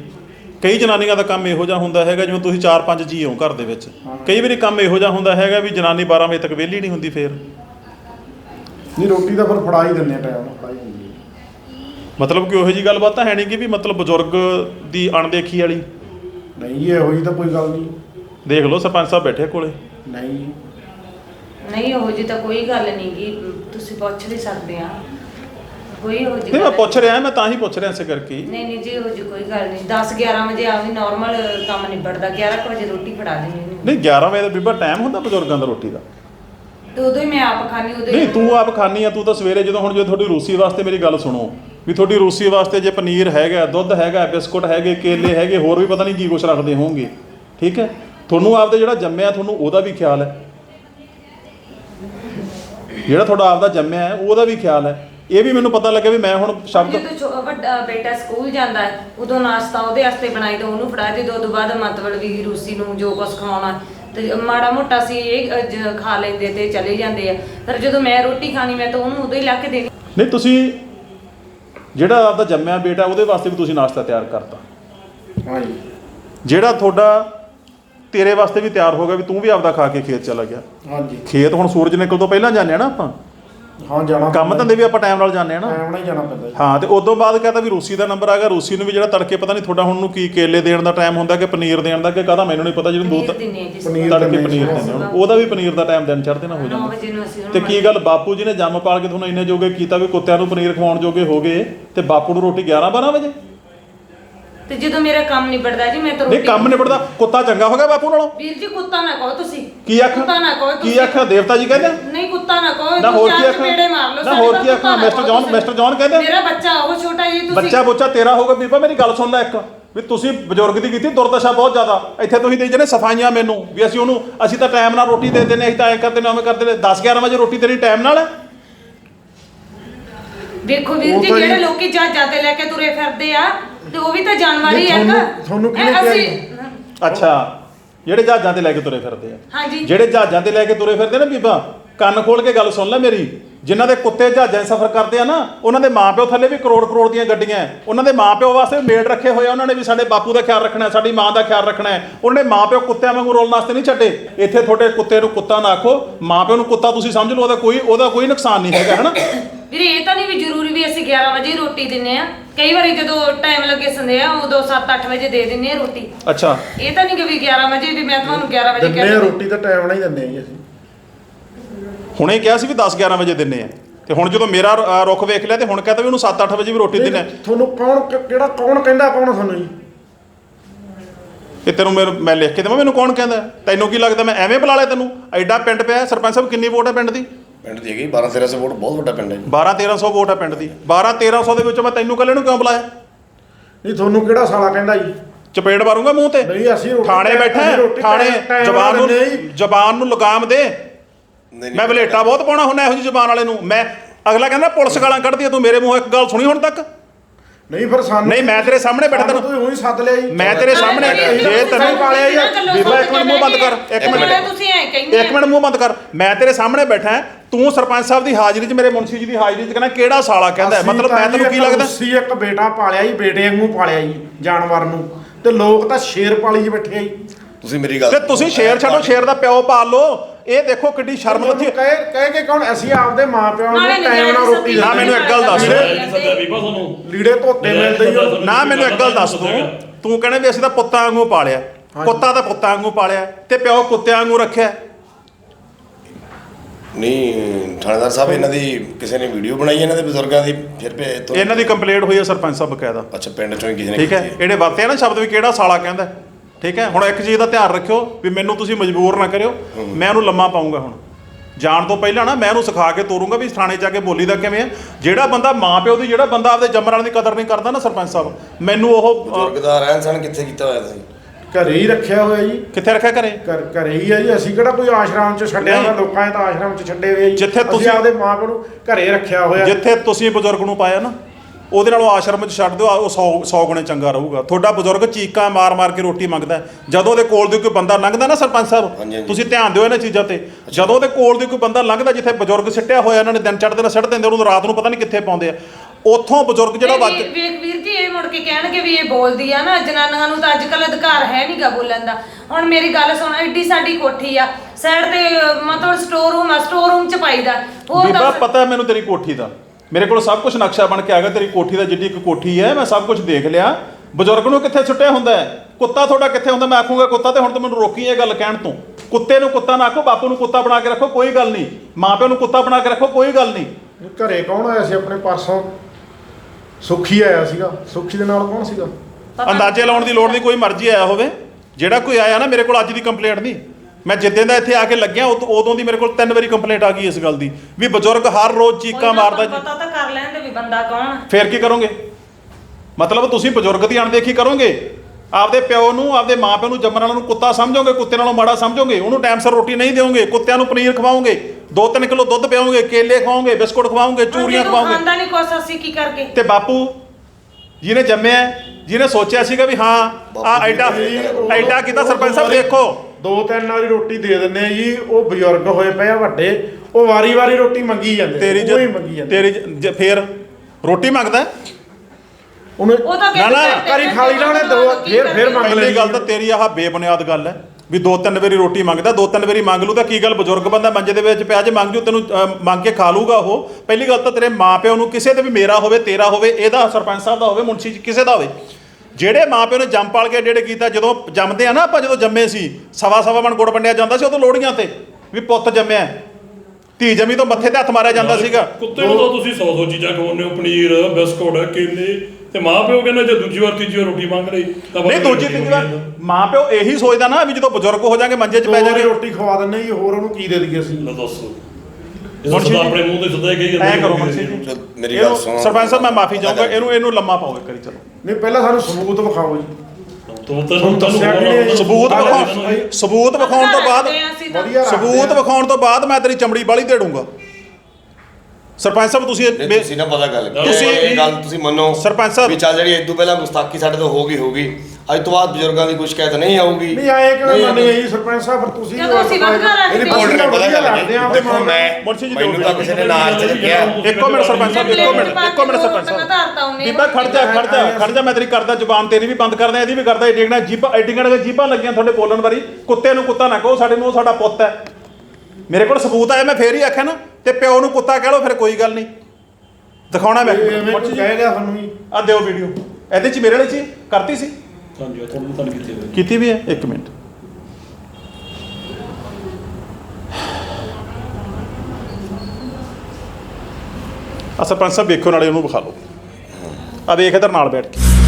ਕਈ ਜਨਾਨੀਆਂ ਦਾ ਕੰਮ ਇਹੋ ਜਿਹਾ ਹੁੰਦਾ ਹੈਗਾ ਜਿਵੇਂ ਤੁਸੀਂ 4-5 ਜੀ ਹੋ ਘਰ ਦੇ ਵਿੱਚ। ਕਈ ਵਾਰੀ ਕੰਮ ਇਹੋ ਜਿਹਾ ਹੁੰਦਾ ਹੈਗਾ ਵੀ ਜਨਾਨੀ 12 ਵਜੇ ਤੱਕ ਵਿਹਲੀ ਨਹੀਂ ਹੁੰਦੀ ਫੇਰ। ਨਹੀਂ ਰੋਟੀ ਤਾਂ ਫਿਰ ਫੜਾ ਹੀ ਦਿੰਦੇ ਆ ਟਾਈਮ ਫੜਾ ਹੀ ਦਿੰਦੀ ਮਤਲਬ ਕਿ ਉਹੋ ਜੀ ਗੱਲਬਾਤ ਤਾਂ ਹੈ ਨਹੀਂ ਕਿ ਵੀ ਮਤਲਬ ਬਜ਼ੁਰਗ ਦੀ ਅਣਦੇਖੀ ਵਾਲੀ। ਨਹੀਂ ਇਹੋ ਜੀ ਤਾਂ ਕੋਈ ਗੱਲ ਨਹੀਂ। ਦੇਖ ਲਓ ਸਰਪੰਚ ਸਾਹਿਬ ਬੈਠੇ ਕੋਲੇ। ਨਹੀਂ। ਨਹੀਂ ਉਹ ਜੀ ਤਾਂ ਕੋਈ ਗੱਲ ਨਹੀਂ ਗੀ ਤੁਸੀਂ ਪੁੱਛ ਵੀ ਸਕਦੇ ਆ। ਕੋਈ ਉਹ ਜੀ ਨਹੀਂ ਮੈਂ ਪੁੱਛ ਰਿਹਾ ਮੈਂ ਤਾਂ ਹੀ ਪੁੱਛ ਰਿਹਾ ਇਸੇ ਕਰਕੇ। ਹੀ। ਨਹੀਂ ਨਹੀਂ ਜੀ ਉਹ ਜੀ ਕੋਈ ਗੱਲ ਨਹੀਂ। 10 11 ਵਜੇ ਆਵੀ ਨਾਰਮਲ ਕੰਮ ਨਿਬੜਦਾ 11 ਕੁ ਵਜੇ ਰੋਟੀ ਫੜਾ ਦੇਣੀ ਉਹਨੂੰ ਨਹੀਂ 11 ਵਜੇ ਦਾ ਬੀਬਾ ਟਾਈਮ ਹੁੰਦਾ ਬਜ਼ੁਰਗਾਂ ਦਾ ਰੋਟੀ ਦਾ। ਤੇ ਉਦੋਂ ਹੀ ਮੈਂ ਆਪ ਖਾਣੀ ਉਦੋਂ ਨਹੀਂ ਹੀ ਤੂੰ ਆਪ ਖਾਣੀ ਆ ਤੂੰ ਤਾਂ ਸਵੇਰੇ ਜਦੋਂ ਹੁਣ ਜੇ ਤੁਹਾਡੀ ਰੂਸੀ ਵਾਸਤੇ ਮੇਰੀ ਗੱਲ ਸੁਣੋ ਵੀ ਤੁਹਾਡੀ ਰੂਸੀ ਵਾਸਤੇ ਜੇ ਪਨੀਰ ਹੈਗਾ ਦੁੱਧ ਹੈਗਾ ਬਿਸਕੁਟ ਹੈਗੇ ਕੇਲੇ ਹੈਗੇ ਹੋਰ ਵੀ ਪਤਾ ਨਹੀਂ ਕੀ ਕੁਛ ਰੱਖਦੇ ਹੋਵੋਗੇ ਠੀਕ ਹੈ? ਤੁਹਾਨੂੰ ਆਪਦੇ ਜਿਹੜਾ ਜੰਮਿਆ ਤੁਹਾਨੂੰ ਉਹਦਾ ਵੀ ਖਿਆਲ ਹੈ। ਜਿਹੜਾ ਤੁਹਾਡਾ ਆਪਦਾ ਜੰਮਿਆ ਹੈ ਉਹਦਾ ਵੀ ਖਿਆਲ ਹੈ। ਇਹ ਵੀ ਮੈਨੂੰ ਪਤਾ ਲੱਗਿਆ ਵੀ ਮੈਂ ਹੁਣ ਸ਼ਬਦ ਜਦੋਂ ਛੋ- ਵੱਡਾ ਬੇਟਾ ਸਕੂਲ ਜਾਂਦਾ ਹੈ, ਉਦੋਂ ਨਾਸ਼ਤਾ ਉਹਦੇ ਵਾਸਤੇ ਬਣਾਈ ਤਾਂ ਉਹਨੂੰ ਫੜਾ ਦੇ ਦੋ ਤੋਂ ਬਾਅਦ ਮਤਲਬ ਵੀ ਰੂਸੀ ਨੂੰ ਜੋ ਕੁਛ ਖਾਣਾ ਤੇ ਮਾੜਾ ਮੋਟਾ ਸੀ ਇਹ ਜ- ਖਾ ਲੈਂਦੇ ਤੇ ਚਲੇ ਜਾਂਦੇ ਆ। ਪਰ ਜਦੋਂ ਮੈਂ ਰੋਟੀ ਖਾਣੀ ਮੈਂ ਤਾਂ ਉਹਨੂੰ ਉਦੋਂ ਹੀ ਲਾ ਕੇ ਦੇਣੀ ਨਹੀਂ ਤੁਸੀਂ ਜਿਹੜਾ ਆਪਦਾ ਜੰਮਿਆ ਬੇਟਾ ਉਹਦੇ ਵਾਸਤੇ ਵੀ ਤੁਸੀਂ ਨਾਸ਼ਤਾ ਤਿਆਰ ਕਰਤਾ। ਹਾਂਜੀ। ਜਿਹੜਾ ਤੁਹਾਡਾ ਤੇਰੇ ਵਾਸਤੇ ਵੀ ਤਿਆਰ ਹੋ ਗਿਆ ਵੀ ਤੂੰ ਵੀ ਆਪਦਾ ਖਾ ਕੇ ਖੇਤ ਚਲਾ ਗਿਆ। ਹਾਂਜੀ। ਖੇਤ ਹੁਣ ਸੂਰਜ ਨਿਕਲ ਤੋਂ ਪਹਿਲਾਂ ਜਾਂਦੇ ਆ ਨਾ ਆਪਾਂ? ਹਾਂ ਜਾਣਾ ਕੰਮ ਧੰਦੇ ਵੀ ਆਪਾਂ ਟਾਈਮ ਨਾਲ ਜਾਂਦੇ ਆ ਨਾ। ਟਾਈਮ ਨਾਲ ਹੀ ਜਾਣਾ ਪੈਂਦਾ ਜੀ। ਹਾਂ ਤੇ ਉਦੋਂ ਬਾਅਦ ਕਹਤਾ ਵੀ ਰੂਸੀ ਦਾ ਨੰਬਰ ਆ ਗਿਆ ਰੂਸੀ ਨੂੰ ਵੀ ਜਿਹੜਾ ਤੜਕੇ ਪਤਾ ਨਹੀਂ ਤੁਹਾਡਾ ਹੁਣ ਨੂੰ ਕੀ ਕੇਲੇ ਦੇਣ ਦਾ ਟਾਈਮ ਹੁੰਦਾ ਕਿ ਪਨੀਰ ਦੇਣ ਦਾ ਕਿ ਕਾਹਦਾ ਮੈਨੂੰ ਨਹੀਂ ਪਤਾ ਜਿਹਨੂੰ ਦੋ ਦਿੰਨੇ ਆ ਜੀ ਪਨੀਰ ਤੜਕੇ ਪਨੀਰ ਦਿੰਦੇ ਹੁਣ ਉਹਦਾ ਵੀ ਪਨੀਰ ਦਾ ਟਾਈਮ ਦਿਨ ਚੜ੍ਹਦੇ ਨਾ ਹੋ 9 ਜਾਂਦਾ। ਵਜੇ ਨੂੰ ਅਸੀਂ ਤੇ ਕੀ ਗੱਲ ਬਾਪੂ ਜੀ ਨੇ ਜੰਮ ਪਾਲ ਕੇ ਤੁਹਾਨੂੰ ਇੰਨੇ ਜੋਗੇ ਕੀਤਾ ਵੀ ਕੁੱਤਿਆਂ ਨੂੰ ਪਨੀਰ ਖਵਾਉਣ ਜੋਗੇ ਹੋ ਗਏ ਤੇ ਬਾਪੂ ਨੂੰ ਰੋਟੀ 11 12 ਵਜੇ? ਤੇ ਜਦੋਂ ਮੇਰਾ ਕੰਮ ਨਿਬੜਦਾ ਜੀ ਮੈਂ ਤਾਂ ਨਹੀਂ ਕੰਮ ਨਿਬੜਦਾ ਕੁੱਤਾ ਚੰਗਾ ਹੋ ਗਿਆ ਬਾਪੂ ਨਾਲੋਂ ਵੀਰ ਜੀ ਕੁੱਤਾ ਨਾ ਕਹੋ ਤੁਸੀਂ ਕੀ ਆਖ ਕੁੱਤਾ ਨਾ ਕਹੋ ਕੀ ਤੁਸੀਂ। ਆਖਾਂ ਦੇਵਤਾ ਜੀ ਕਹਿੰਦੇ ਨਹੀਂ ਕੁੱਤਾ ਨਾ ਕਹੋ ਨਾ ਹੋਰ ਕੀ ਆਖਾਂ? ਚਪੇੜੇ ਮਾਰ ਲਓ ਨਾ ਸਾਡੇ ਹੋਰ ਕੀ ਆਖਾਂ? ਕੁੱਤਾ ਨਾ ਮਿਸਟਰ ਕਹੋ ਜੌਨ- ਤੁਸੀਂ। ਮਿਸਟਰ ਜੌਨ ਕਹਿੰਦੇ? ਮੇਰਾ ਬੱਚਾ ਉਹ ਛੋਟਾ ਜੀ ਤੁਸੀਂ ਬੱਚਾ ਬੁੱਚਾ ਤੇਰਾ ਹੋਊਗਾ ਬੀਬਾ ਮੇਰੀ ਗੱਲ ਸੁਣ ਲੈ ਇੱਕ ਵੀ ਤੁਸੀਂ ਬਜ਼ੁਰਗ ਦੀ ਕੀਤੀ ਦੁਰਦਸ਼ਾ ਬਹੁਤ ਜ਼ਿਆਦਾ ਇੱਥੇ ਤੁਸੀਂ ਦੇ ਜਨੇ ਸਫਾਈਆਂ ਮੈਨੂੰ ਵੀ ਅਸੀਂ ਉਹਨੂੰ ਅਸੀਂ ਤਾਂ ਟਾਈਮ ਨਾਲ ਰੋਟੀ ਦੇ ਦਿੰਦੇ ਅਸੀਂ ਤਾਂ ਐਂ ਕਰਦੇ ਨੇ ਉਵੇਂ ਕਰਦੇ ਨੇ 10 11 ਵਜੇ ਰੋਟੀ ਦੇਣੀ ਟਾਈਮ ਨਾਲ ਹੈ ਵੇਖੋ ਵੀਰ ਉਹ ਜੀ ਤਾਂ ਜੀ- ਜਿਹੜੇ ਲੋਕੀ ਜਹਾਜ਼ਾਂ ਤੇ ਲੈ ਕੇ ਤੁਰੇ ਫਿਰਦੇ ਆ ਤੇ ਉਹ ਵੀ ਤਾਂ ਜਾਨਵਰ ਹੀ ਨਹੀਂ, ਆ ਤੁਹਾਨੂੰ- ਤੁਹਾਨੂੰ ਕਿਹਨੇ ਕਿਹਾ ਅਸੀਂ? ਅੱਛਾ ਜਿਹੜੇ ਜਹਾਜ਼ਾਂ ਤੇ ਲੈ ਕੇ ਤੁਰੇ ਫਿਰਦੇ ਆ। ਹਾਂਜੀ। ਜਿਹੜੇ ਜਹਾਜ਼ਾਂ ਤੇ ਲੈ ਕੇ ਤੁਰੇ ਫਿਰਦੇ ਨਾ ਬੀਬਾ ਕੰਨ ਖੋਲ ਕੇ ਗੱਲ ਸੁਣ ਲੈ ਮੇਰੀ। ਜਿਨ੍ਹਾਂ ਦੇ ਕੁੱਤੇ ਜਹਾਜ਼ਾਂ 'ਚ ਸਫ਼ਰ ਕਰਦੇ ਆ ਨਾ ਉਹਨਾਂ ਦੇ ਮਾਪਿਓ ਥੱਲੇ ਵੀ ਕਰੋੜ ਕਰੋੜ ਦੀਆਂ ਗੱਡੀਆਂ ਹੈ। ਉਹਨਾਂ ਦੇ ਮਾਪਿਓ ਵਾਸਤੇ ਮੇਡ ਰੱਖੇ ਹੋਏ ਆ ਉਹਨਾਂ ਨੇ ਵੀ ਸਾਡੇ ਬਾਪੂ ਦਾ ਖਿਆਲ ਰੱਖਣਾ ਹੈ, ਸਾਡੀ ਮਾਂ ਦਾ ਖਿਆਲ ਰੱਖਣਾ ਹੈ ਉਹਨਾਂ ਨੇ ਮਾਪਿਓ ਕੁੱਤਿਆਂ ਵਾਂਗੂ ਰੋਲਣ ਵਾਸਤੇ ਨਹੀਂ ਛੱਡੇ। ਇੱਥੇ ਤੁਹਾਡੇ ਕੁੱਤੇ ਨੂੰ ਕੁੱਤਾ ਨਾ ਆਖੋ ਮਾਪਿਓ ਨੂੰ ਕੁੱਤਾ ਤੁਸੀਂ ਸਮਝ ਲਓ ਉਹਦਾ ਕੋਈ ਉਹਦਾ ਕੋਈ ਨੁਕਸਾਨ ਨਹੀਂ ਹੈਗਾ ਹਨਾ? ਵੀਰੇ ਇਹ ਤਾਂ ਨਹੀਂ ਵੀ ਜ਼ਰੂਰੀ ਵੀ ਅਸੀਂ 11 ਵਜੇ ਹੀ ਰੋਟੀ ਦਿੰਨੇ ਆ। ਕਈ ਵਾਰੀ ਜਦੋਂ ਟਾਈਮ ਲੱਗੇ ਸੰਦੇ ਆ ਉਦੋਂ 7-8 ਵਜੇ ਦੇ ਦਿੰਨੇ ਆ ਰੋਟੀ। ਅੱਛਾ। ਇਹ ਤਾਂ ਨਹੀਂ ਕਿ ਵੀ 11 ਵਜੇ ਵੀ ਮੈਂ ਤੁਹਾਨੂੰ 11 ਵਜੇ ਦਿੰਨੇ ਆ ਰੋਟੀ ਤਾਂ ਟਾਈਮ ਨਾਲ ਹੀ ਦਿੰਦੇ ਆ ਜੀ ਅਸੀਂ। ਹੁਣੇ ਕਿਹਾ ਸੀ ਵੀ 10 11 ਵਜੇ ਦਿੰਨੇ ਆ। ਤੇ ਹੁਣ ਜਦੋਂ ਮੇਰਾ ਅ, ਰੁੱਖ ਵੇਖ ਲਿਆ ਤੇ ਹੁਣ ਕਹਤਾ ਵੀ ਉਹਨੂੰ 7 8 ਵਜੇ ਵੀ ਰੋਟੀ ਦਿੰਨੇ ਆ। ਤੁਹਾਨੂੰ ਕੌਣ ਕਿ- ਕਿਹੜਾ ਕੌਣ ਕਹਿੰਦਾ ਕੌਣ ਤੁਹਾਨੂੰ ਜੀ? ਇਹ ਤੈਨੂੰ ਮੇਰੇ ਮੈਂ ਲਿਖ ਕੇ ਦੇਵਾਂ ਮੈਨੂੰ ਕੌਣ ਕਹਿੰਦਾ? ਤੈਨੂੰ ਕੀ ਲੱਗਦਾ ਮੈਂ ਐਵੇਂ ਬੁਲਾ ਲਿਆ ਤੈਨੂੰ? ਐਡਾ ਪਿੰਡ ਪਿਆ ਸਰਪੰਚ ਸਾਹਿਬ ਕਿੰਨੀ ਵੋਟ ਹੈ ਪਿੰਡ ਦੀ? ਪਿੰਡ ਦੀ ਹੈਗੀ 12 1300 ਵੋਟ ਬਹੁਤ ਵੱਡਾ ਪਿੰਡ ਹੈ ਜੀ। 12 1300 ਵੋਟ ਹੈ ਪਿੰਡ ਦੀ। 12 1300 ਦੇ ਵਿੱਚੋਂ ਮੈਂ ਤੈਨੂੰ ਕੱਲੇ ਨੂੰ ਕਿਉਂ ਬੁਲਾਇਆ? ਨਹੀਂ ਤੁਹਾਨੂੰ ਕਿਹੜਾ ਸਾਲਾ ਕਹਿੰਦਾ ਜੀ? ਚਪੇੜ ਮਾਰੂੰਗਾ ਮੂੰਹ ਤੇ। ਨਹੀਂ ਅਸੀਂ ਰੋਟੀ ਥਾਣੇ ਬੈਠਾ ਅਸੀਂ ਰੋਟੀ ਥਾਣੇ ਟਾਈਮ- ਜ਼ਬਾਨ ਨੂੰ ਦਿੰਦੇ ਆ ਜੀ। ਜ਼ਬਾਨ ਨੂੰ ਲਗਾਮ ਦੇ। ਮੈਂ ਬਲੇਟਾ ਬਹੁਤ ਪਾਉਣਾ ਹੁੰਦਾ ਇਹੋ ਜਿਹੀ ਜ਼ਬਾਨ ਵਾਲੇ ਨੂੰ। ਮੈਂ ਅਗਲਾ ਕਹਿੰਦਾ ਪੁਲਿਸ ਗਾਲਾਂ ਕੱਢਦੀ ਆ ਤੂੰ ਮੇਰੇ ਮੂੰਹੋਂ ਇੱਕ ਗੱਲ ਸੁਣੀ ਹੁਣ ਤੱਕ? ਨਹੀਂ ਫਿਰ ਸਾਨੂੰ ਨਹੀਂ ਮੈਂ ਤੇਰੇ ਸਾਹਮਣੇ ਬੈਠਾ ਤੈਨੂੰ। ਤੁਸੀਂ ਉਹੀ ਸੱਦ ਲਿਆ ਜੀ ਮੈਂ ਤੇਰੇ ਸਾਹਮਣੇ ਜੇ ਤੈਨੂੰ ਪਾਲਿਆ ਆ। ਬੀਬਾ ਇੱਕ ਮਿੰਟ ਮੂੰਹ ਬੰਦ ਕਰ ਇੱਕ ਮਿੰਟ। ਤੁਸੀਂ ਐ ਕਹਿੰਦੇ ਇੱਕ ਮਿੰਟ ਮੂੰਹ ਬੰਦ ਕਰ। ਮੈਂ ਤੇਰੇ ਸਾਹਮਣੇ ਬੈਠਾ ਤੂੰ ਸਰਪੰਚ ਸਾਹਿਬ ਦੀ ਹਾਜ਼ਰੀ 'ਚ ਮੇਰੇ ਮੁਨਸ਼ੀ ਜੀ ਦੀ ਹਾਜ਼ਰੀ 'ਚ ਕਹਿੰਦਾ ਕਿਹੜਾ ਸਾਲਾ ਕਹਿੰਦਾ ਮਤਲਬ ਤਾਂ ਮੈਂ ਤੈਨੂੰ ਜੀ ਕੀ ਲੱਗਦਾ? ਅਸੀਂ ਇੱਕ ਬੇਟਾ ਪਾਲਿਆ ਜੀ ਬੇਟੇ ਵਾਂਗੂ ਪਾਲਿਆ ਜੀ ਜਾਨਵਰ ਨੂੰ। ਤੇ ਲੋਕ ਤਾਂ ਸ਼ੇਰ ਪਾਲੀ 'ਚ ਬੈਠੇ ਆ ਜੀ। ਤੁਸੀਂ ਮੇਰੀ ਗੱਲ ਤੇ ਤੁਸੀਂ ਸ਼ੇਰ ਛੱਡੋ ਸ਼ੇਰ ਦਾ ਪਿਓ ਪਾਲ ਲੋ ਇਹ ਦੇਖੋ ਕਿੱਡੀ ਸ਼ਰਮ ਤੁਹਾਨੂੰ ਕਹਿ ਕਹਿ ਕੇ ਕੌਣ? ਅਸੀਂ ਆਪਦੇ ਮਾਪਿਆਂ ਨੂੰ ਨਾਲੇ ਟਾਈਮ ਨਾਲ ਰੋਟੀ ਨਾ ਮੈਨੂੰ ਇੱਕ ਗੱਲ ਦੱਸ। ਲੀੜੇ ਧੋਤੇ ਮਿਲਦੇ ਹੀ। ਨਾ ਮੈਨੂੰ ਇੱਕ ਗੱਲ ਦੱਸ ਤੂੰ ਤੂੰ ਕਹਿੰਦਾ ਵੀ ਅਸੀਂ ਤਾਂ ਪੁੱਤਾਂ ਵਾਂਗੂ ਪਾਲਿਆ। ਕੁੱਤਾ ਤਾਂ ਪੁੱਤਾਂ ਵਾਂਗੂ ਪਾਲਿਆ ਤੇ ਪਿਓ ਕੁੱਤਿਆਂ ਵਾਂਗੂ ਰੱਖਿਆ। ਨਹੀਂ ਥਾਣੇਦਾਰ ਸਾਹਿਬ ਇਹਨਾਂ ਦੀ ਕਿਸੇ ਨੇ ਵੀਡੀਓ ਬਣਾਈ ਇਹਨਾਂ ਦੇ ਬਜ਼ੁਰਗਾਂ ਦੀ ਫਿਰ ਤੋਂ ਇਹਨਾਂ ਦੀ ਕੰਪਲੇਂਟ ਹੋਈ ਹੈ ਸਰਪੰਚ ਸਾਹਿਬ ਬਕਾਇਦਾ। ਅੱਛਾ ਪਿੰਡ ਚੋਂ ਹੀ ਕਿਸੇ ਨੇ ਠੀਕ ਹੈ। ਇਹਨੇ ਵਰਤਿਆ ਨਾ ਸ਼ਬਦ ਵੀ ਕਿਹੜਾ ਸਾਲਾ ਕਹਿੰਦਾ। ਠੀਕ ਹੈ? ਹੁਣ ਇੱਕ ਚੀਜ਼ ਦਾ ਧਿਆਨ ਰੱਖਿਓ ਵੀ ਮੈਨੂੰ ਤੁਸੀਂ ਮਜਬੂਰ ਨਾ ਕਰਿਓ। ਮੈਂ ਉਹਨੂੰ ਲੰਮਾ ਪਾਉਂਗਾ ਹੁਣ। ਜਾਣ ਤੋਂ ਪਹਿਲਾਂ ਨਾ ਮੈਂ ਉਹਨੂੰ ਸਿਖਾ ਕੇ ਤੋਰੂੰਗਾ ਵੀ ਥਾਣੇ ਜਾ ਕੇ ਬੋਲੀ ਦਾ ਕਿਵੇਂ ਆ। ਜਿਹੜਾ ਬੰਦਾ ਮਾਂ ਪਿਓ ਦੀ ਜਿਹੜਾ ਬੰਦਾ ਆਪਦੇ ਜੰਮਣ ਵਾਲਿਆਂ ਦੀ ਕਦਰ ਨਹੀਂ ਕਰਦਾ ਨਾ ਸਰਪੰਚ ਸਾਹਿਬ ਮੈਨੂੰ ਉਹ ਬਜ਼ੁਰਗ ਦਾ ਰਹਿਣ ਸਹਿਣ ਕਿੱਥੇ ਕੀਤਾ ਹੋਇਆ ਤੁਸੀਂ? ਘਰੇ ਹੀ ਰੱਖਿਆ ਹੋਇਆ ਜੀ। ਕਿੱਥੇ ਰੱਖਿਆ ਘਰੇ? ਘਰ ਘਰੇ ਹੀ ਆ ਜੀ। ਅਸੀਂ ਕਿਹੜਾ ਕੋਈ ਆਸ਼ਰਮ 'ਚ ਛੱਡਿਆ ਹੋਇਆ। ਲੋਕਾਂ ਨੇ ਤਾਂ ਆਸ਼ਰਮ 'ਚ ਛੱਡੇ ਹੋਏ ਜੀ। ਜਿੱਥੇ ਤੁਸੀਂ- ਆਪਦੇ ਮਾਂ ਪਿਓ ਨੂੰ ਘਰੇ ਰੱਖਿਆ ਹੋਇਆ। ਜਿੱਥੇ ਤੁਸੀਂ ਬਜ਼ੁਰਗ ਨੂੰ ਪਾਇਆ ਨਾ। ਉਹਦੇ ਨਾਲੋਂ ਆਸ਼ਰਮ 'ਚ ਛੱਡ ਦਿਓ ਆ- ਉਹ 100 100 ਗੁਣੇ ਚੰਗਾ ਰਹੂਗਾ। ਤੁਹਾਡਾ ਬਜ਼ੁਰਗ ਚੀਕਾਂ ਮਾਰ-ਮਾਰ ਕੇ ਰੋਟੀ ਮੰਗਦਾ। ਜਦੋਂ ਉਹਦੇ ਕੋਲ ਦੀ ਕੋਈ ਬੰਦਾ ਲੰਘਦਾ ਨਾ ਸਰਪੰਚ ਸਾਹਿਬ। ਤੁਸੀਂ ਧਿਆਨ ਦਿਓ ਇਹਨਾਂ ਚੀਜ਼ਾਂ ਤੇ। ਜਦੋਂ ਉਹਦੇ ਕੋਲ ਦੀ ਕੋਈ ਬੰਦਾ ਲੰਘਦਾ ਜਿੱਥੇ ਬਜ਼ੁਰਗ ਸਿੱਟਿਆ ਹੋਇਆ ਇਹਨਾਂ ਨੇ ਦਿਨ ਚੜ੍ਹਦੇ ਨਾਲ ਸਿੱਟ ਦਿੰਦੇ ਉਹਨੂੰ ਰਾਤ ਨੂੰ ਪਤਾ ਨਹੀਂ ਕਿੱਥੇ ਪਾਉਂਦੇ ਆ। ਉੱਥੋਂ ਬਜ਼ੁਰਗ ਜਿਹੜਾ ਵੇਖ ਵੱਜ ਵੇਖ ਵੀਰ ਜੀ ਇਹ ਮੁੜ ਕੇ ਕਹਿਣਗੇ ਵੀ ਇਹ ਬੋਲਦੀ ਆ ਨਾ ਜਨਾਨੀਆਂ ਨੂੰ ਤਾਂ ਅੱਜ ਕੱਲ ਅਧਿਕਾਰ ਹੈ ਨਹੀਂਗਾ ਬੋਲਣ ਦਾ। ਹੁਣ ਮੇਰੀ ਗੱਲ ਸੁਣ ਐਡੀ ਸਾਡੀ ਕੋਠੀ ਆ ਸਾਈਡ ਤੇ ਮਤਲਬ ਸਟੋਰ ਰੂਮ ਆ ਸਟੋਰ ਰੂਮ ਚ ਪਾਈਦਾ। ਹੋਰ ਬੀਬਾ ਦੱਸ। ਪਤਾ ਮੈਨੂੰ ਤੇਰੀ ਕੋਠੀ ਦਾ। ਮੇਰੇ ਕੋਲ ਸਭ ਕੁਝ ਨਕਸ਼ਾ ਬਣ ਕੇ ਆ ਗਿਆ ਤੇਰੀ ਕੋਠੀ ਦਾ ਜਿੱਡੀ ਇੱਕ ਕੋਠੀ ਹੈ ਮੈਂ ਸਭ ਕੁਝ ਦੇਖ ਲਿਆ। ਬਜ਼ੁਰਗ ਨੂੰ ਕਿੱਥੇ ਸੁੱਟਿਆ ਹੁੰਦਾ ਹੈ? ਕੁੱਤਾ ਤੁਹਾਡਾ ਕਿੱਥੇ ਹੁੰਦਾ? ਮੈਂ ਆਖੂੰਗਾ ਕੁੱਤਾ ਤੇ ਹੁਣ ਤੂੰ ਮੈਨੂੰ ਰੋਕੀ ਇਹ ਗੱਲ ਕਹਿਣ ਤੋਂ। ਕੁੱਤੇ ਨੂੰ ਕੁੱਤਾ ਨਾ ਆਖੋ ਬਾਪੂ ਨੂੰ ਕੁੱਤਾ ਬਣਾ ਕੇ ਰੱਖੋ ਕੋਈ ਗੱਲ ਨਹੀਂ। ਮਾਪਿਆਂ ਨੂੰ ਕੁੱਤਾ ਬਣਾ ਕੇ ਰੱਖੋ ਕੋਈ ਗੱਲ ਨਹੀਂ। ਘਰੇ ਕੌਣ ਆਇਆ ਸੀ? ਆਪਣੇ ਪਰਸੋਂ ਸੁਖੀ ਆਇਆ ਸੀਗਾ। ਸੁਖੀ ਦੇ ਨਾਲ ਕੌਣ ਸੀਗਾ? ਅੰਦਾਜ਼ੇ ਲਾਉਣ ਦੀ ਲੋੜ ਨਹੀਂ ਕੋਈ ਮਰਜ਼ੀ ਆਇਆ ਹੋਵੇ। ਜਿਹੜਾ ਕੋਈ ਆਇਆ ਨਾ ਮੇਰੇ ਕੋਲ ਅੱਜ ਦੀ ਕੰਪਲੇਂਟ ਨਹੀਂ। ਮੈਂ ਜਿੱਦਾਂ ਦਾ ਇੱਥੇ ਆ ਕੇ ਲੱਗਿਆ ਉਦੋਂ ਉਦੋਂ ਦੀ ਮੇਰੇ ਕੋਲ ਤਿੰਨ ਵਾਰੀ ਕੰਪਲੇਂਟ ਆ ਗਈ ਇਸ ਗੱਲ ਦੀ ਵੀ ਬਜ਼ੁਰਗ ਹਰ ਰੋਜ਼ ਚੀਕਾਂ ਮਾਰਦਾ ਤੁਹਾਨੂੰ ਪਤਾ ਤਾਂ ਕਰ ਲੈਣ ਦੇ ਵੀ ਬੰਦਾ ਕੌਣ। ਆ। ਫੇਰ ਕੀ ਕਰੋਗੇ? ਮਤਲਬ ਤੁਸੀਂ ਬਜ਼ੁਰਗ ਦੀ ਅਣਦੇਖੀ ਕਰੋਗੇ? ਆਪਦੇ ਪਿਓ ਨੂੰ ਆਪਦੇ ਮਾਪਿਆਂ ਨੂੰ ਜੰਮਣ ਵਾਲਿਆਂ ਨੂੰ ਕੁੱਤਾ ਸਮਝੋਗੇ ਕੁੱਤੇ ਨਾਲੋਂ ਮਾੜਾ ਸਮਝੋਗੇ? ਉਹਨੂੰ ਟਾਈਮ ਸਿਰ ਰੋਟੀ ਨਹੀਂ ਦਿਓਗੇ ਕੁੱਤਿਆਂ ਨੂੰ ਪਨੀਰ ਖਵਾਓਗੇ 2-3 ਕਿਲੋ ਦੁੱਧ ਪਿਆਓਗੇ ਕੇਲੇ ਖਵਾਓਗੇ ਬਿਸਕੁਟ ਖਵਾਓਗੇ ਹੁਣ ਚੂਰੀਆਂ ਜਦੋਂ ਖਵਾਓਗੇ। ਖਾਂਦਾ ਨਹੀਂ ਕੁਛ ਅਸੀਂ ਕੀ ਕਰਕੇ? ਤੇ ਬਾਪੂ ਜਿਹਨੇ ਜੰਮਿਆ ਜਿਹਨੇ ਸੋਚਿਆ ਸੀਗਾ ਵੀ ਹਾਂ ਆ ਐਡਾ ਐਡਾ ਕੀਤਾ ਸਰਪੰਚ ਸਾਹਿਬ ਦੇਖੋ। ਦੋ ਤਿੰਨ ਵਾਰੀ ਰੋਟੀ ਦੇ ਦਿੰਦੇ ਆ ਜੀ ਉਹ ਬਜ਼ੁਰਗ ਹੋਏ ਪਏ ਆ ਵੱਡੇ ਉਹ ਵਾਰੀ-ਵਾਰੀ ਰੋਟੀ ਮੰਗੀ ਜਾਂਦੇ ਤੇਰੀ ਉਹ ਹੀ ਜ- ਮੰਗੀ ਜਾਂਦੇ ਤੇਰੀ ਜ- ਜ- ਫੇਰ ਰੋਟੀ ਮੰਗਦਾ? ਹੈ? ਉਹਨੇ ਉਹ ਤਾਂ ਨਾ, ਨਾ, ਕਹਿੰਦੇ ਘਰੀ ਖਾ ਲਈ ਨਾ ਉਹਨੇ ਦੋ ਫੇਰ ਫੇਰ ਮੰਗ ਪਹਿਲੀ ਲਈ। ਗੱਲ ਤਾਂ ਤੇਰੀ ਆਹ ਬੇਬੁਨਿਆਦ ਗੱਲ ਹੈ ਵੀ ਦੋ ਤਿੰਨ ਵਾਰੀ ਰੋਟੀ ਮੰਗਦਾ ਦੋ ਤਿੰਨ ਵਾਰੀ ਮੰਗ ਲੂ ਤਾਂ ਕੀ ਗੱਲ ਬਜ਼ੁਰਗ ਬੰਦਾ ਮੰਜੇ ਦੇ ਵਿੱਚ ਪਿਆ ਜੇ ਮੰਗ ਜੂ ਤੈਨੂੰ ਅਹ, ਮੰਗ ਕੇ ਖਾ ਲੂਗਾ ਉਹ। ਪਹਿਲੀ ਗੱਲ ਤਾਂ ਤੇਰੇ ਮਾਪਿਓ ਨੂੰ ਕਿਸੇ ਤੇ ਵੀ ਮੇਰਾ ਹੋਵੇ ਤੇਰਾ ਹੋਵੇ ਇਹਦਾ ਸਰਪੰਚ ਸਾਹਿਬ ਦਾ ਹੋਵੇ ਮੁਨਸ਼ੀ ਜੀ ਕਿਸੇ ਦਾ ਹੋਵੇ। ਜਿਹੜੇ ਮਾਪਿਓ ਨੇ ਜੰਮ ਪਾਲ ਕੇ ਡੇੜੇ ਕੀਤਾ ਜਦੋਂ ਜੰਮਦੇ ਆ ਨਾ ਆਪਾਂ ਜਦੋਂ ਜੰਮੇ ਸੀ ਸਵਾ ਸਵਾ ਮਣ ਗੁੜ ਵੰਡਿਆ ਜਾਂਦਾ ਸੀ ਉਦੋਂ ਲੋੜੀਆਂ ਤੇ ਵੀ ਪੁੱਤ ਜੰਮਿਆ ਹੈ। ਧੀ ਜੰਮੀ ਤੋਂ ਮੱਥੇ ਤੇ ਹੱਥ ਮਾਰਿਆ ਜਾਂਦਾ ਸੀਗਾ। ਕੁੱਤੇ ਨੂੰ ਤਾਂ ਤੁਸੀਂ 100 100 ਚੀਜ਼ਾਂ ਖਵਾਉਂਦੇ ਹੋ ਪਨੀਰ ਬਿਸਕੁਟ ਕੇਲੇ ਤੇ ਮਾਂ ਪਿਓ ਕਹਿੰਦਾ ਜੇ ਦੂਜੀ ਵਾਰ ਤੀਜੀ ਵਾਰ ਰੋਟੀ ਮੰਗ ਲਈ ਤਾਂ ਨਹੀਂ ਦੂਜੀ ਤੀਜੀ ਵਾਰ ਮਾਪਿਓ ਇਹੀ ਸੋਚਦਾ ਨਾ ਵੀ ਜਦੋਂ ਬਜ਼ੁਰਗ ਹੋ ਜਾਣਗੇ ਮੰਜੇ 'ਚ ਪੈ ਜਾਣਗੇ। ਰੋਟੀ ਖਵਾ ਦਿੰਦੇ ਜੀ ਹੋਰ ਉਹਨੂੰ ਕੀ ਦੇ ਦਈਏ ਅਸੀਂ? ਲੈ ਦੱਸੋ। ਇਹ ਤਾਂ ਸਦਾ ਆਪਣੇ ਮੂੰਹ ਤੇ ਸਦਾ ਹੀ ਕਹੀ ਜਾਂਦੇ ਐ ਨੇ ਕਰੋ ਕਿ ਮਨਸੀ ਜੀ ਚਲੋ, ਮੇਰੀ ਗੱਲ ਇਹਨੂੰ- ਸੁਣੋ। ਸਰਪੰਚ ਸਾਹਿਬ ਮੈਂ ਮਾਫੀ ਚਾਹੂੰਗਾ ਇਹਨੂੰ ਇਹਨੂੰ ਲੰਮਾ ਪਾਓ ਇੱਕ ਵਾਰੀ ਚਲੋ ਨਹੀਂ ਪਹਿਲਾਂ ਸਾਨੂੰ ਸਬੂਤ ਵਿਖਾਓ ਜੀ ਤੂੰ ਤੁਹਾਨੂੰ ਤੈਨੂੰ ਦੱਸਿਆ ਕਿ ਨਹੀਂ? ਸਬੂਤ। ਸਬੂਤ ਵਿਖਾਉਣ ਤੋਂ ਬਾਅਦ ਵਧੀਆ ਰੱਖਦੇ ਸਬੂਤ ਆ। ਵਿਖਾਉਣ ਤੋਂ ਬਾਅਦ ਮੈਂ ਤੇਰੀ ਚਮੜੀ ਬਾਲੀ ਦੇੜੂੰਗਾ ਸਰਪੰਚ ਸਾਹਿਬ ਤੁਸੀਂ ਨਹੀਂ, ਤੁਸੀਂ ਨਾ ਪਤਾ ਗੱਲ ਤੁਸੀਂ- ਇਹ ਗੱਲ ਤੁਸੀਂ ਮੰਨੋ ਸਰਪੰਚ ਸਾਹਿਬ- ਵੀ ਚੱਲ ਜਿਹੜੀ ਇਦੋਂ ਪਹਿਲਾਂ ਗੁਸਤਾਖੀ ਸਾਡੇ ਤੋਂ ਹੋ ਗਈ ਹੋ ਗਈ ਅੱਜ ਤੋਂ ਬਾਅਦ ਬਜ਼ੁਰਗਾਂ ਦੀ ਕੋਈ ਸ਼ਿਕਾਇਤ ਨਹੀਂ ਆਊਗੀ। ਨਹੀਂ ਆਏ ਕਿਵੇਂ ਮੰਨੇ ਜੀ ਸਰਪੰਚ ਸਾਹਿਬ ਫਿਰ ਤੁਸੀਂ ਜਦੋਂ ਅਸੀਂ ਕੇ ਇਹਦੀ ਪਤਾ ਲੱਗਦੇ ਆ ਨਹੀਂ ਦੇਖੋ ਮੈਂ ਮੁਰਸ਼ੀ ਜੀ ਮੈਨੂੰ ਤਾਂ ਕਿਸੇ ਨੇ ਨਾ ਅੱਜ ਲੱਗਿਆ ਇੱਕੋ ਮਿੰਟ ਸਰਪੰਚ ਸਾਹਿਬ ਇੱਕੋ ਮਿੰਟ ਇੱਕੋ ਮਿੰਟ ਸਰਪੰਚ ਸਾਹਿਬ। ਬੀਬਾ ਖੜ ਜਾ ਖੜ ਜਾ ਖੜ ਜਾ ਮੈਂ ਤੇਰੀ ਕਰਦਾ ਜ਼ੁਬਾਨ ਤੇਰੀ ਵੀ ਬੰਦ ਕਰਦਾ ਇਹਦੀ ਵੀ ਕਰਦਾ ਏਡੀਆਂ ਜੀਬਾਂ ਐਡੀਆਂ ਦੇ ਜੀਬਾਂ ਲੱਗੀਆਂ ਤੁਹਾਡੇ ਬੋਲਣ ਵਾਰੀ। ਕੁੱਤੇ ਨੂੰ ਕੁੱਤਾ ਨਾ ਕਹੋ ਸਾਡੇ ਨੂੰ ਉਹ ਸਾਡਾ ਪੁੱਤ ਹੈ। ਮੇਰੇ ਕੋਲ ਸਬੂਤ ਆਇਆ ਮੈਂ ਫੇਰ ਹੀ ਆਖਿਆ ਨਾ ਤੇ ਪਿਓ ਨੂੰ ਕੁੱਤਾ ਕਹਿ ਲਓ ਫਿਰ ਕੋਈ ਗੱਲ ਨਹੀਂ। ਦਿਖਾਉਣਾ ਮੈਂ। ਐਵੇਂ ਕੁਝ ਕਹੇਗਾ ਤੁਹਾਨੂੰ ਵੀ। ਆ ਦਿਓ ਵੀਡੀਓ ਇਹਦੇ ਚ ਮੇਰੇ ਵਾਲੇ ਚ ਹੀ ਕਰਤੀ ਸੀ। ਹਾਂਜੀ ਤੁਹਾਨੂੰ ਤਾਂ ਨਹੀਂ ਕੀਤੀ ਕੀਤੀ ਵੀ ਹੈ? ਇੱਕ ਮਿੰਟ। ਆ ਸਰਪੰਚ ਸਾਹਿਬ ਵੇਖੋ ਨਾਲੇ ਉਹਨੂੰ ਵਿਖਾ ਲਓ। ਆ ਵੇਖ ਇਧਰ ਨਾਲ ਬੈਠ ਕੇ।